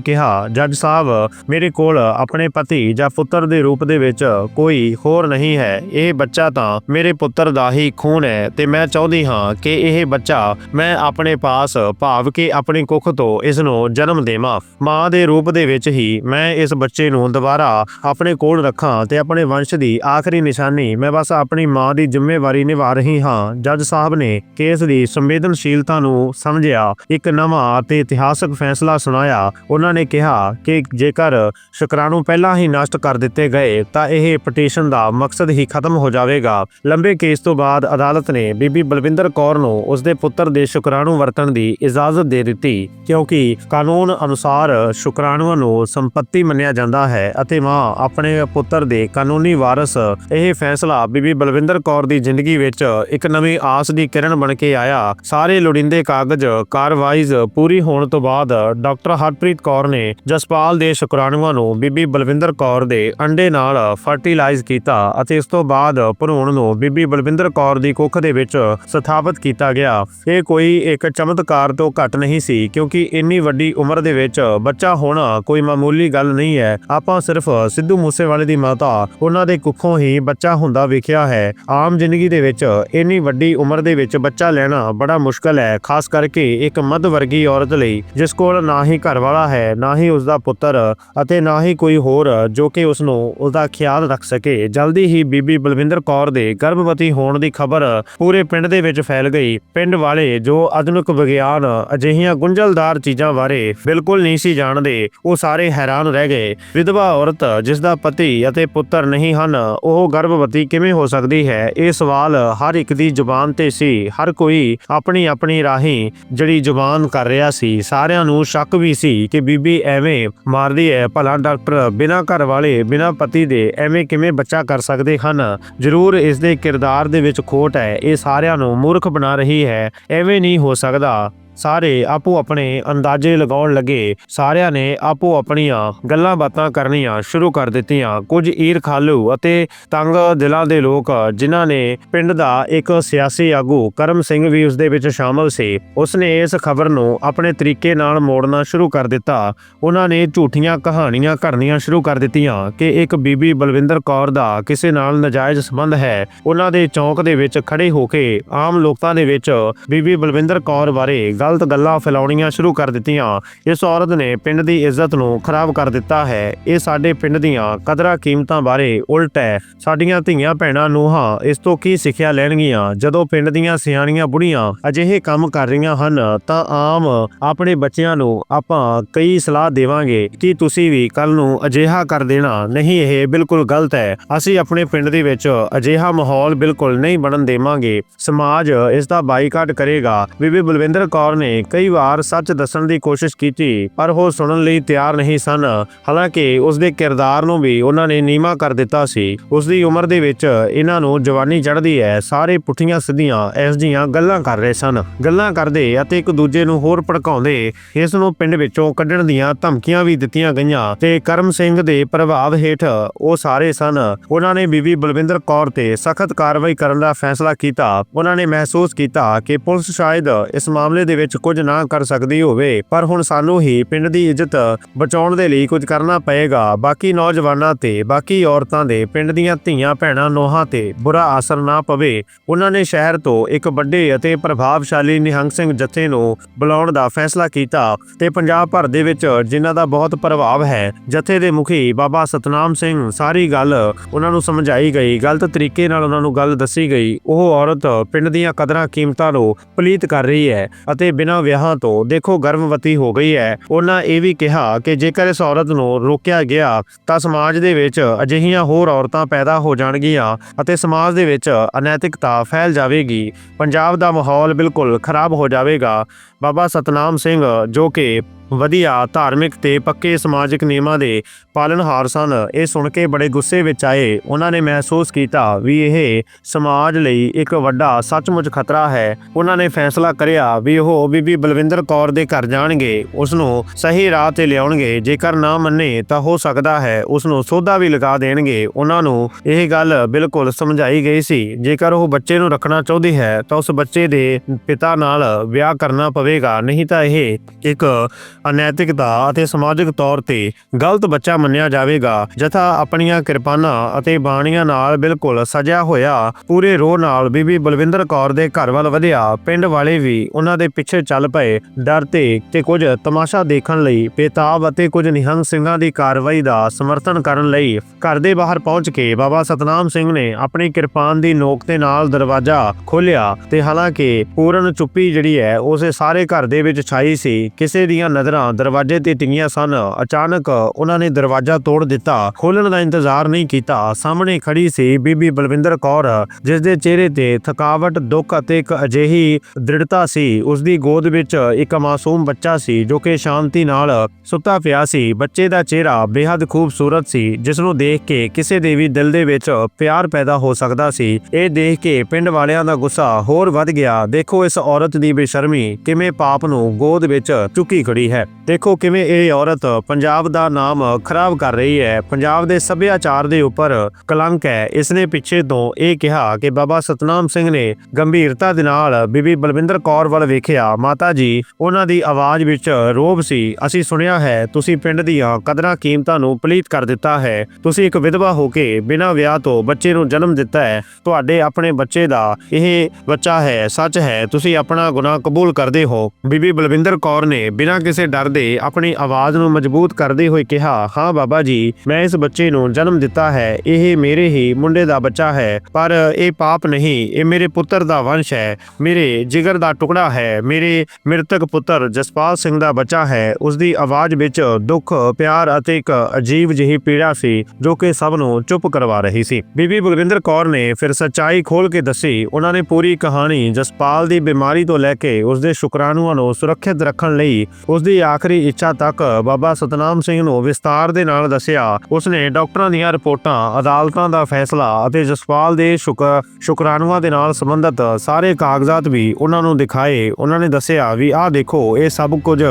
ਕਿਹਾ, ਜੱਜ ਸਾਹਿਬ, ਮੇਰੇ ਕੋਲ ਆਪਣੇ ਪਤੀ ਜਾਂ ਪੁੱਤਰ ਦੇ ਰੂਪ ਦੇ ਵਿੱਚ ਕੋਈ ਹੋਰ ਨਹੀਂ ਹੈ। ਇਹ ਬੱਚਾ ਤਾਂ ਮੇਰੇ ਪੁੱਤਰ ਦਾ ਹੀ ਖੂਨ ਹੈ। ਤੇ ਮੈਂ ਚਾਹੁੰਦੀ ਹਾਂ ਕਿ ਇਹ ਬੱਚਾ ਮੈਂ ਆਪਣੇ ਪਾਸ ਭਾਵ ਕਿ ਆਪਣੀ ਕੁੱਖ ਤੋਂ ਇਸ ਨੂੰ ਜਨਮ ਦੇਵਾਂ। ਮਾਂ ਦੇ ਰੂਪ ਦੇ ਵਿੱਚ ਹੀ ਮੈਂ ਇਸ ਬੱਚੇ ਨੂੰ ਦੁਬਾਰਾ ਆਪਣੇ ਕੋਲ ਰੱਖਾਂ ਤੇ ਆਪਣੇ ਵੰਸ਼ ਦੀ ਆਖਰੀ ਨਿਸ਼ਾਨੀ ਮੈਂ ਬਸ ਆਪਣੀ ਮਾਂ ਦੀ ਜ਼ਿੰਮੇਵਾਰੀ ਨਿਭਾ ਰਹੀ ਹਾਂ। ਜੱਜ ਸਾਹਿਬ ਨੇ ਕੇਸ ਦੀ ਸੰਵੇਦਨਸ਼ੀਲਤਾ ਨੂੰ ਸਮਝਿਆ, ਇੱਕ ਨਵਾਂ ਅਤੇ ਇਤਿਹਾਸਕ ਫੈਸਲਾ ਸੁਣਾਇਆ। ਉਹਨਾਂ ਨੇ ਕਿਹਾ ਕਿ ਜੇਕਰ ਸ਼ੁਕਰਾਣੂ ਪਹਿਲਾਂ ਹੀ ਨਸ਼ਟ ਕਰ ਦਿੱਤੇ ਗਏ ਤਾਂ ਇਹ ਪਟੀਸ਼ਨ ਦਾ ਮਕਸਦ ਹੀ ਖਤਮ ਹੋ ਜਾਵੇਗਾ। ਲੰਬੇ ਕੇਸ ਤੋਂ ਬਾਅਦ ਅਦਾਲਤ ਨੇ ਬੀਬੀ ਬਲਵਿੰਦਰ ਕੌਰ ਨੂੰ ਉਸਦੇ ਪੁੱਤਰ ਦੇ ਸ਼ੁਕਰਾਣੂ ਵਰਤਣ ਦੀ ਇਜਾਜ਼ਤ ਦੇ ਦਿੱਤੀ, ਕਿਉਂਕਿ ਕਾਨੂੰਨ ਅਨੁਸਾਰ ਸ਼ੁਕਰਾਣੂਆਂ ਨੂੰ ਸੰਪત્ਤੀ ਮੰਨਿਆ ਜਾਂਦਾ ਹੈ ਅਤੇ ਮਾਂ ਆਪਣੇ ਪੁੱਤਰ ਦੇ ਕਾਨੂੰਨੀ ਵਾਰਸ, ਇਹ ਫੈਸਲਾ ਬੀਬੀ ਬਲਵਿੰਦਰ ਕੌਰ ਦੀ ਜ਼ਿੰਦਗੀ ਵਿੱਚ ਇੱਕ ਨਵੀਂ ਆਸ ਦੀ ਕਿਰਨ ਬਣ ਕੇ ਆਇਆ। ਸਾਰੇ ਲੋੜੀਂਦੇ ਕਾਗਜ਼, ਕਾਰਵਾਈਜ਼ ਪੂਰੀ ਹੋਣ ਤੋਂ ਬਾਅਦ ਡਾਕਟਰ ਹਰਪ੍ਰੀਤ ਕੌਰ ਨੇ ਜਸਪਾਲ ਦੇ ਸ਼ੁਕਰਾਣੂਆਂ ਨੂੰ ਬੀਬੀ ਬਲਵਿੰਦਰ ਕੌਰ ਦੇ ਅੰਡੇ ਨਾਲ ਫਰਟੀਲਾਈਜ਼ ਕੀਤਾ ਅਤੇ ਇਸ ਤੋਂ ਬਾਅਦ ਭਰੂਣ ਨੂੰ ਬੀਬੀ ਬਲਵਿੰਦਰ ਕੌਰ ਦੀ ਕੁੱਖ ਦੇ ਵਿੱਚ ਸਥਾਪਿਤ ਕੀਤਾ ਗਿਆ। ਇਹ ਕੋਈ ਇੱਕ ਚਮਤਕਾਰ ਤੋਂ ਘੱਟ ਨਹੀਂ ਸੀ, ਕਿਉਂਕਿ ਇੰਨੀ ਵੱਡੀ ਉਮਰ ਦੇ ਵਿੱਚ ਬੱਚਾ ਹੋਣਾ ਕੋਈ ਮਾਮੂਲੀ ਗੱਲ ਨਹੀਂ ਹੈ। ਆਪਾਂ ਸਿਰਫ ਸਿੱਧੂ ਮੂਸੇਵਾਲੇ ਦੀ ਮਾਤਾ, ਉਹਨਾਂ ਦੇ ਕੁੱਖੋਂ ਹੀ ਬੱਚਾ ਹੁੰਦਾ ਵੇਖਿਆ ਹੈ। ਆਮ ਜ਼ਿੰਦਗੀ ਦੇ ਵਿੱਚ ਇੰਨੀ ਵੱਡੀ ਉਮਰ ਦੇ ਵਿੱਚ ਬੱਚਾ ਲੈਣਾ ਬੜਾ ਮੁਸ਼ਕਲ ਹੈ, ਖਾਸ ਕਰਕੇ ਇੱਕ ਮੱਧ ਵਰਗੀ ਔਰਤ ਲਈ, ਜਿਸ ਕੋਲ ਨਾ ਹੀ ਘਰ ਵਾਲਾ ਹੈ, ਨਾ ਹੀ ਉਸ ਦਾ ਪੁੱਤਰ ਅਤੇ ਨਾ ਹੀ ਕੋਈ ਹੋਰ ਜੋ ਕਿ ਉਸ ਨੂੰ ਉਸ ਦਾ ਖਿਆਲ ਰੱਖ ਸਕੇ। ਜਲਦੀ ਹੀ ਬੀਬੀ ਬਲਵਿੰਦਰ ਕੌਰ ਦੇ ਗਰਭਵਤੀ ਹੋਣ ਦੀ ਖਬਰ ਪੂਰੇ ਪਿੰਡ ਦੇ ਵਿੱਚ ਫੈਲ ਗਈ। ਪਿੰਡ ਵਾਲੇ ਜੋ ਆਧੁਨਿਕ ਵਿਗਿਆਨ ਅਜਿਹੀਆਂ ਗੁੰਝਲਦਾਰ ਚੀਜ਼ਾਂ ਬਾਰੇ ਬਿਲਕੁਲ ਨਹੀਂ ਸੀ ਜਾਣਦੇ, ਉਹ ਸਾਰੇ ਹੈਰਾਨ ਰਹਿ ਗਏ। ਵਿਧਵਾ ਔਰਤ ਜਿਸ ਦਾ ਪਤੀ ਅਤੇ ਪੁੱਤਰ ਨਹੀਂ ਹਨ, ਉਹ ਗਰਭਵਤੀ ਕਿਵੇਂ ਹੋ ਸਕਦੀ ਹੈ? ਇਹ ਸਵਾਲ ਹਰ ਇੱਕ ਦੀ ਜ਼ੁਬਾਨ ਤੇ ਸੀ। ਹਰ ਕੋਈ ਆਪਣੀ ਆਪਣੀ ਰਾਹੀਂ ਜਿਹੜੀ ਜ਼ੁਬਾਨ ਕਰ ਰਿਹਾ ਸੀ। ਸਾਰਿਆਂ ਨੂੰ ਸ਼ੱਕ ਵੀ ਸੀ ਕਿ ਬੀਬੀ ਐਵੇਂ ਮਾਰਦੀ ਹੈ। ਭਲਾ ਡਾਕਟਰ ਬਿਨਾਂ ਘਰ ਵਾਲੇ, ਬਿਨਾਂ ਪਤੀ ਦੇ ਐਵੇਂ ਕਿਵੇਂ ਬੱਚਾ ਕਰ ਸਕਦੇ ਹਨ? ਜ਼ਰੂਰ ਇਸ ਦੇ ਕਿਰਦਾਰ ਦੇ ਵਿੱਚ ਖੋਟ ਹੈ। ਇਹ ਸਾਰਿਆਂ ਨੂੰ ਮੂਰਖ ਬਣਾ ਰਹੀ ਹੈ ਐਵੇਂ ਨਹੀਂ ਹੋ ਸਕਦਾ। ਸਾਰੇ ਆਪੋ ਆਪਣੇ ਅੰਦਾਜ਼ੇ ਲਗਾਉਣ ਲੱਗੇ। ਸਾਰਿਆਂ ਨੇ ਆਪੋ ਆਪਣੀਆਂ ਗੱਲਾਂ ਬਾਤਾਂ ਕਰਨੀਆਂ ਸ਼ੁਰੂ ਕਰ ਦਿੱਤੀਆਂ। ਕੁਝ ਈਰਖਾਲੂ ਅਤੇ ਤੰਗ ਦਿਲਾਂ ਦੇ ਲੋਕ, ਜਿਨ੍ਹਾਂ ਨੇ ਪਿੰਡ ਦਾ ਇੱਕ ਸਿਆਸੀ ਆਗੂ ਕਰਮ ਸਿੰਘ ਵੀ ਉਸ ਦੇ ਵਿੱਚ ਸ਼ਾਮਲ ਸੀ, ਉਸਨੇ ਇਸ ਖਬਰ ਨੂੰ ਆਪਣੇ ਤਰੀਕੇ ਨਾਲ ਮੋੜਨਾ ਸ਼ੁਰੂ ਕਰ ਦਿੱਤਾ। ਉਹਨਾਂ ਨੇ ਝੂਠੀਆਂ ਕਹਾਣੀਆਂ ਕਰਨੀਆਂ ਸ਼ੁਰੂ ਕਰ ਦਿੱਤੀਆਂ ਕਿ ਇੱਕ ਬੀਬੀ ਬਲਵਿੰਦਰ ਕੌਰ ਦਾ ਕਿਸੇ ਨਾਲ ਨਾਜਾਇਜ਼ ਸੰਬੰਧ ਹੈ। ਉਹਨਾਂ ਦੇ ਚੌਂਕ ਦੇ ਵਿੱਚ ਖੜੇ ਹੋ ਕੇ ਆਮ ਲੋਕਾਂ ਦੇ ਵਿੱਚ ਬੀਬੀ ਬਲਵਿੰਦਰ ਕੌਰ ਬਾਰੇ ਗਲਤ ਗੱਲਾਂ ਫੈਲਾਉਣੀਆਂ ਸ਼ੁਰੂ ਕਰ ਦਿੱਤੀਆਂ। ਇਸ ਔਰਤ ਨੇ ਪਿੰਡ ਦੀ ਇੱਜ਼ਤ ਨੂੰ ਖਰਾਬ ਕਰ ਦਿੱਤਾ ਹੈ। ਇਹ ਸਾਡੇ ਪਿੰਡ ਦੀਆਂ ਕਦਰਾਂ ਕੀਮਤਾਂ ਬਾਰੇ ਉਲਟ ਹੈ। ਸਾਡੀਆਂ ਧੀਆਂ ਭੈਣਾਂ ਨੂੰ ਹਾਂ ਇਸ ਤੋਂ ਕੀ ਸਿੱਖਿਆ ਲੈਣਗੀਆਂ? ਜਦੋਂ ਪਿੰਡ ਦੀਆਂ ਸਿਆਣੀਆਂ ਬੁੜੀਆਂ ਅਜਿਹੇ ਕੰਮ ਕਰ ਰਹੀਆਂ ਹਨ, ਤਾਂ ਆਮ ਆਪਣੇ ਬੱਚਿਆਂ ਨੂੰ ਆਪਾਂ ਕਈ ਸਲਾਹ ਦੇਵਾਂਗੇ ਕਿ ਤੁਸੀਂ ਵੀ ਕੱਲ ਨੂੰ ਅਜਿਹਾ ਕਰ ਦੇਣਾ। ਨਹੀਂ, ਇਹ ਬਿਲਕੁਲ ਗਲਤ ਹੈ। ਅਸੀਂ ਆਪਣੇ ਪਿੰਡ ਦੇ ਵਿੱਚ ਅਜਿਹਾ ਮਾਹੌਲ ਬਿਲਕੁਲ ਨਹੀਂ ਬਣਨ ਦੇਵਾਂਗੇ। ਸਮਾਜ ਇਸ ਦਾ ਬਾਈਕਾਟ ਕਰੇਗਾ। ਬੀਬੀ ਬਲਵਿੰਦਰ ਕੌਰ ਨੇ ਕਈ ਵਾਰ ਸੱਚ ਦੱਸਣ ਦੀ ਕੋਸ਼ਿਸ਼ ਕੀਤੀ, ਪਰ ਉਹ ਸੁਣਨ ਲਈ ਤਿਆਰ ਨਹੀਂ ਸਨ। ਹਾਲਾਂਕਿ ਉਸ ਦੇ ਕਿਰਦਾਰ ਨੂੰ ਵੀ ਉਹਨਾਂ ਨੇ ਨੀਮਾ ਕਰ ਦਿੱਤਾ ਸੀ। ਉਸ ਦੀ ਉਮਰ ਦੇ ਵਿੱਚ ਇਹਨਾਂ ਨੂੰ ਜਵਾਨੀ ਚੜ੍ਹਦੀ ਹੈ ਸਾਰੇ ਪੁੱਠੀਆਂ ਸਿੱਧੀਆਂ ਇਸ ਜੀਆਂ ਗੱਲਾਂ ਕਰ ਰਹੇ ਸਨ। ਗੱਲਾਂ ਕਰਦੇ ਅਤੇ ਇੱਕ ਦੂਜੇ ਨੂੰ ਹੋਰ ਭੜਕਾਉਂਦੇ ਇਸ ਨੂੰ ਪਿੰਡ ਵਿੱਚੋਂ ਕੱਢਣ ਦੀਆਂ ਧਮਕੀਆਂ ਵੀ ਦਿੱਤੀਆਂ ਗਈਆਂ ਤੇ ਕਰਮ ਸਿੰਘ ਦੇ ਪ੍ਰਭਾਵ ਹੇਠ ਉਹ ਸਾਰੇ ਸਨ। ਉਹਨਾਂ ਨੇ ਬੀਬੀ ਬਲਵਿੰਦਰ ਕੌਰ ਤੇ ਸਖਤ ਕਾਰਵਾਈ ਕਰਨ ਦਾ ਫੈਸਲਾ ਕੀਤਾ। ਉਹਨਾਂ ਨੇ ਮਹਿਸੂਸ ਕੀਤਾ ਕਿ ਪੁਲਿਸ ਸ਼ਾਇਦ ਇਸ ਮਾਮਲੇ ਦੇ ਵਿੱਚ ਕੁਝ ਨਾ ਕਰ ਸਕਦੀ ਹੋਵੇ, ਪਰ ਹੁਣ ਸਾਨੂੰ ਹੀ ਪਿੰਡ ਦੀ ਇੱਜ਼ਤ ਬਚਾਉਣ ਦੇ ਲਈ ਕੁਝ ਕਰਨਾ ਪਏਗਾ। ਬਾਕੀ ਨੌਜਵਾਨਾਂ ਤੇ, ਬਾਕੀ ਔਰਤਾਂ ਦੇ ਪਿੰਡ ਦੀਆਂ ਧੀਆਂ ਭੈਣਾਂ ਨੋਹਾਂ ਤੇ ਬੁਰਾ ਅਸਰ ਨਾ ਪਵੇ। ਉਹਨਾਂ ਨੇ ਸ਼ਹਿਰ ਤੋਂ ਇੱਕ ਵੱਡੇ ਅਤੇ ਪ੍ਰਭਾਵਸ਼ਾਲੀ ਨਿਹੰਗ ਸਿੰਘ ਜਥੇ ਨੂੰ ਬੁਲਾਉਣ ਦਾ ਫੈਸਲਾ ਕੀਤਾ ਤੇ ਪੰਜਾਬ ਭਰ ਦੇ ਵਿੱਚ ਜਿਨ੍ਹਾਂ ਦਾ ਬਹੁਤ ਪ੍ਰਭਾਵ ਹੈ, ਜਥੇ ਦੇ ਮੁਖੀ ਬਾਬਾ ਸਤਨਾਮ ਸਿੰਘ ਸਾਰੀ ਗੱਲ ਉਹਨਾਂ ਨੂੰ ਸਮਝਾਈ ਗਈ। ਗਲਤ ਤਰੀਕੇ ਨਾਲ ਉਹਨਾਂ ਨੂੰ ਗੱਲ ਦੱਸੀ ਗਈ। ਉਹ ਔਰਤ ਪਿੰਡ ਦੀਆਂ ਕਦਰਾਂ ਕੀਮਤਾਂ ਨੂੰ ਪਲੀਤ ਕਰ ਰਹੀ ਹੈ ਅਤੇ ਬਿਨਾਂ ਵਿਆਹਾਂ ਤੋਂ ਦੇਖੋ ਗਰਭਵਤੀ ਹੋ ਗਈ ਹੈ। ਉਹਨਾਂ ਇਹ ਵੀ ਕਿਹਾ ਕਿ ਜੇਕਰ ਇਸ ਔਰਤ ਨੂੰ ਰੋਕਿਆ ਗਿਆ, ਤਾਂ ਸਮਾਜ ਦੇ ਵਿੱਚ ਅਜਿਹੀਆਂ ਹੋਰ ਔਰਤਾਂ ਪੈਦਾ ਹੋ ਜਾਣਗੀਆਂ ਅਤੇ ਸਮਾਜ ਦੇ ਵਿੱਚ ਅਨੈਤਿਕਤਾ ਫੈਲ ਜਾਵੇਗੀ। ਪੰਜਾਬ ਦਾ ਮਾਹੌਲ ਬਿਲਕੁਲ ਖਰਾਬ ਹੋ ਜਾਵੇਗਾ। ਬਾਬਾ ਸਤਨਾਮ ਸਿੰਘ ਜੋ ਕਿ ਵਧੀਆ, ਧਾਰਮਿਕ ਤੇ ਪੱਕੇ ਸਮਾਜਿਕ ਨਿਯਮਾਂ ਦੇ ਪਾਲਣਹਾਰ ਸਨ। ਇਹ ਸੁਣ ਕੇ ਬੜੇ ਗੁੱਸੇ ਵਿੱਚ ਆਏ। ਉਹਨਾਂ ਨੇ ਮਹਿਸੂਸ ਕੀਤਾ ਵੀ ਇਹ ਸਮਾਜ ਲਈ ਇੱਕ ਵੱਡਾ ਸੱਚਮੁੱਚ ਖਤਰਾ ਹੈ। ਉਹਨਾਂ ਨੇ ਫੈਸਲਾ ਕਰਿਆ ਵੀ ਉਹ ਬੀਬੀ ਬਲਵਿੰਦਰ ਕੌਰ ਦੇ ਘਰ ਜਾਣਗੇ। ਉਸ ਨੂੰ ਸਹੀ ਰਾਹ ਤੇ ਲਿਆਉਣਗੇ। ਜੇਕਰ ਨਾ ਮੰਨੇ ਤਾਂ ਹੋ ਸਕਦਾ ਹੈ ਉਸ ਨੂੰ ਸੋਧਾ ਵੀ ਲਗਾ ਦੇਣਗੇ। ਉਹਨਾਂ ਨੂੰ ਇਹ ਗੱਲ ਬਿਲਕੁਲ ਸਮਝਾਈ ਗਈ ਸੀ। ਜੇਕਰ ਉਹ ਬੱਚੇ ਨੂੰ ਰੱਖਣਾ ਚਾਹੁੰਦੀ ਹੈ ਤਾਂ ਉਸ ਬੱਚੇ ਦੇ ਪਿਤਾ ਨਾਲ ਵਿਆਹ ਕਰਨਾ ਪਵੇਗਾ। ਨਹੀਂ ਤਾਂ ਇਹ ਇੱਕ ਅਨੈਤਿਕਤਾ ਅਤੇ ਸਮਾਜਿਕ ਤੌਰ ਤੇ ਗਲਤ ਬੱਚਾ ਮੰਨਿਆ ਜਾਵੇਗਾ। ਜਥਾ ਆਪਣੀਆਂ ਕਿਰਪਾਨਾਂ ਅਤੇ ਬਾਣੀਆਂ ਨਾਲ ਬਿਲਕੁਲ ਸਜਿਆ ਹੋਇਆ, ਪੂਰੇ ਰੋਹ ਨਾਲ ਬੀਬੀ ਬਲਵਿੰਦਰ ਕੌਰ ਦੇ ਘਰ ਵੱਲ ਵਧਿਆ। ਪਿੰਡ ਵਾਲੇ ਵੀ ਉਹਨਾਂ ਦੇ ਪਿੱਛੇ ਚੱਲ ਪਏ ਡਰਤੇ ਤੇ ਕੁਝ ਤਮਾਸ਼ਾ ਦੇਖਣ ਲਈ ਬੇਤਾਬ ਅਤੇ ਕੁਝ ਨਿਹੰਗ ਸਿੰਘਾਂ ਦੀ ਕਾਰਵਾਈ ਦਾ ਸਮਰਥਨ ਕਰਨ ਲਈ ਘਰ ਦੇ ਬਾਹਰ ਪਹੁੰਚ ਕੇ ਬਾਬਾ ਸਤਨਾਮ ਸਿੰਘ ਨੇ ਆਪਣੀ ਕਿਰਪਾਨ ਦੀ ਨੋਕ ਦੇ ਨਾਲ ਦਰਵਾਜ਼ਾ ਖੋਲ੍ਹਿਆ ਤੇ ਹਾਲਾਂਕਿ ਪੂਰਨ ਚੁੱਪੀ ਜਿਹੜੀ ਹੈ, ਉਸੇ ਸਾਰੇ ਘਰ ਦੇ ਵਿੱਚ ਛਾਈ ਸੀ। ਕਿਸੇ ਦੀਆਂ ਨਜ਼ਰ ਦਰਵਾਜ਼ੇ ਤੇ ਟਿੰਗੀਆਂ ਸਨ। ਅਚਾਨਕ ਉਹਨਾਂ ਨੇ ਦਰਵਾਜ਼ਾ ਤੋੜ ਦਿੱਤਾ। ਖੋਲਣ ਦਾ ਇੰਤਜ਼ਾਰ ਨਹੀਂ ਕੀਤਾ। ਸਾਹਮਣੇ ਖੜੀ ਸੀ ਬੀਬੀ ਬਲਵਿੰਦਰ ਕੌਰ ਜਿਸ ਦੇ ਚਿਹਰੇ ਤੇ ਥਕਾਵਟ, ਦੁੱਖ ਅਤੇ ਇੱਕ ਅਜਿਹੀ ਦ੍ਰਿੜਤਾ ਸੀ। ਉਸ ਦੀ ਗੋਦ ਵਿੱਚ ਇੱਕ ਮਾਸੂਮ ਬੱਚਾ ਸੀ, ਜੋ ਕਿ ਸ਼ਾਂਤੀ ਨਾਲ ਸੁੱਤਾ ਪਿਆ ਸੀ। ਬੱਚੇ ਦਾ ਚਿਹਰਾ ਬੇहद ਖੂਬਸੂਰਤ ਸੀ ਜਿਸ ਨੂੰ ਦੇਖ ਕੇ ਕਿਸੇ ਦੇ ਵੀ ਦਿਲ ਦੇ ਵਿੱਚ ਪਿਆਰ ਪੈਦਾ ਹੋ ਸਕਦਾ ਸੀ। ਇਹ ਦੇਖ ਕੇ ਪਿੰਡ ਵਾਲਿਆਂ ਦਾ ਗੁੱਸਾ ਹੋਰ ਵੱਧ ਗਿਆ। ਦੇਖੋ ਇਸ ਔਰਤ ਦੀ ਬੇਸ਼ਰਮੀ, ਕਿਵੇਂ ਪਾਪ ਨੂੰ ਗੋਦ ਵਿੱਚ ਚੁੱਕੀ ਖੜੀ ਹੈ। ਦੇਖੋ ਕਿਵੇਂ ਇਹ ਔਰਤ ਪੰਜਾਬ ਦਾ ਨਾਮ ਖਰਾਬ ਕਰ ਰਹੀ ਹੈ। ਪੰਜਾਬ ਦੇ ਸੱਭਿਆਚਾਰ ਦੇ ਉੱਪਰ ਕਲੰਕ ਹੈ। ਇਸ ਨੇ ਪਿੱਛੇ ਤੋਂ ਇਹ ਕਿਹਾ ਕਿ ਬਾਬਾ ਸਤਨਾਮ ਸਿੰਘ ਨੇ ਗੰਭੀਰਤਾ ਦੇ ਨਾਲ ਬੀਬੀ ਬਲਵਿੰਦਰ ਕੌਰ ਵੱਲ ਵੇਖਿਆ। ਮਾਤਾ ਜੀ, ਉਹਨਾਂ ਦੀ ਆਵਾਜ਼ ਵਿੱਚ ਰੋਬ ਸੀ। ਅਸੀਂ ਸੁਣਿਆ ਹੈ, ਤੁਸੀਂ ਪਿੰਡ ਦੀਆਂ ਕਦਰਾਂ ਕੀਮਤਾਂ ਨੂੰ ਪਲੀਤ ਕਰ ਦਿੱਤਾ ਹੈ। ਤੁਸੀਂ ਇੱਕ ਵਿਧਵਾ ਹੋ ਕੇ ਬਿਨਾਂ ਵਿਆਹ ਤੋਂ ਬੱਚੇ ਨੂੰ ਜਨਮ ਦਿੱਤਾ ਹੈ। ਤੁਹਾਡੇ ਆਪਣੇ ਬੱਚੇ ਦਾ ਇਹ ਬੱਚਾ ਹੈ, ਸੱਚ ਹੈ। ਤੁਸੀਂ ਆਪਣਾ ਗੁਨਾਹ ਕਬੂਲ ਕਰਦੇ ਹੋ। ਬੀਬੀ ਬਲਵਿੰਦਰ ਕੌਰ ਨੇ ਬਿਨਾਂ ਕਿਸੇ ਡਰਦੇ ਆਪਣੀ ਆਵਾਜ਼ ਨੂੰ ਮਜ਼ਬੂਤ ਕਰਦੇ ਹੋਏ ਕਿਹਾ, ਹਾਂ ਬਾਬਾ ਜੀ, ਮੈਂ ਇਸ ਬੱਚੇ ਨੂੰ ਜਨਮ ਦਿੱਤਾ ਹੈ, ਇਹ ਮੇਰੇ ਹੀ ਮੁੰਡੇ ਦਾ ਬੱਚਾ ਹੈ, ਪਰ ਇਹ ਪਾਪ ਨਹੀਂ, ਇਹ ਮੇਰੇ ਪੁੱਤਰ ਦਾ ਵੰਸ਼ ਹੈ, ਮੇਰੇ ਜਿਗਰ ਦਾ ਟੁਕੜਾ ਹੈ, ਮੇਰੇ ਮ੍ਰਿਤਕ ਪੁੱਤਰ ਜਸਪਾਲ ਸਿੰਘ ਦਾ ਬੱਚਾ ਹੈ। ਉਸ ਦੀ ਆਵਾਜ਼ ਵਿੱਚ ਦੁੱਖ, ਪਿਆਰ ਅਤੇ ਇੱਕ ਅਜੀਬ ਜਿਹੀ ਪੀੜਾ ਸੀ, ਜੋ ਕਿ ਸਭ ਨੂੰ ਚੁੱਪ ਕਰਵਾ ਰਹੀ ਸੀ। ਬੀਬੀ ਬਲਵਿੰਦਰ ਕੌਰ ਨੇ ਫਿਰ ਸੱਚਾਈ ਖੋਲ ਕੇ ਦੱਸੀ, ਉਹਨਾਂ ਨੇ ਪੂਰੀ ਕਹਾਣੀ ਜਸਪਾਲ ਦੀ ਬਿਮਾਰੀ ਤੋਂ ਲੈ ਕੇ ਉਸ ਦੇ ਸ਼ੁਕਰਾਣੂਆਂ ਨੂੰ ਸੁਰੱਖਿਅਤ ਰੱਖਣ ਲਈ ਉਸ ਦੀ ਆਖਰੀ ਇੱਛਾ ਤੱਕ ਬਾਬਾ ਸਤਨਾਮ ਸਿੰਘ ਨੂੰ ਵਿਸਤਾਰ ਦੇ ਨਾਲ ਦੱਸਿਆ। ਉਸਨੇ ਡਾਕਟਰਾਂ ਦੀਆਂ ਰਿਪੋਰਟਾਂ, ਅਦਾਲਤਾਂ ਦਾ ਫੈਸਲਾ ਅਤੇ ਜਸਪਾਲ ਦੇ ਸ਼ੁਕ ਦੇ ਨਾਲ ਸੰਬੰਧਿਤ ਸਾਰੇ ਕਾਗਜ਼ਾਤ ਵੀ ਉਹਨਾਂ ਨੂੰ ਦਿਖਾਏ। ਉਹਨਾਂ ਨੇ ਦੱਸਿਆ ਵੀ, ਆਹ ਦੇਖੋ, ਇਹ ਸਭ ਕੁਝ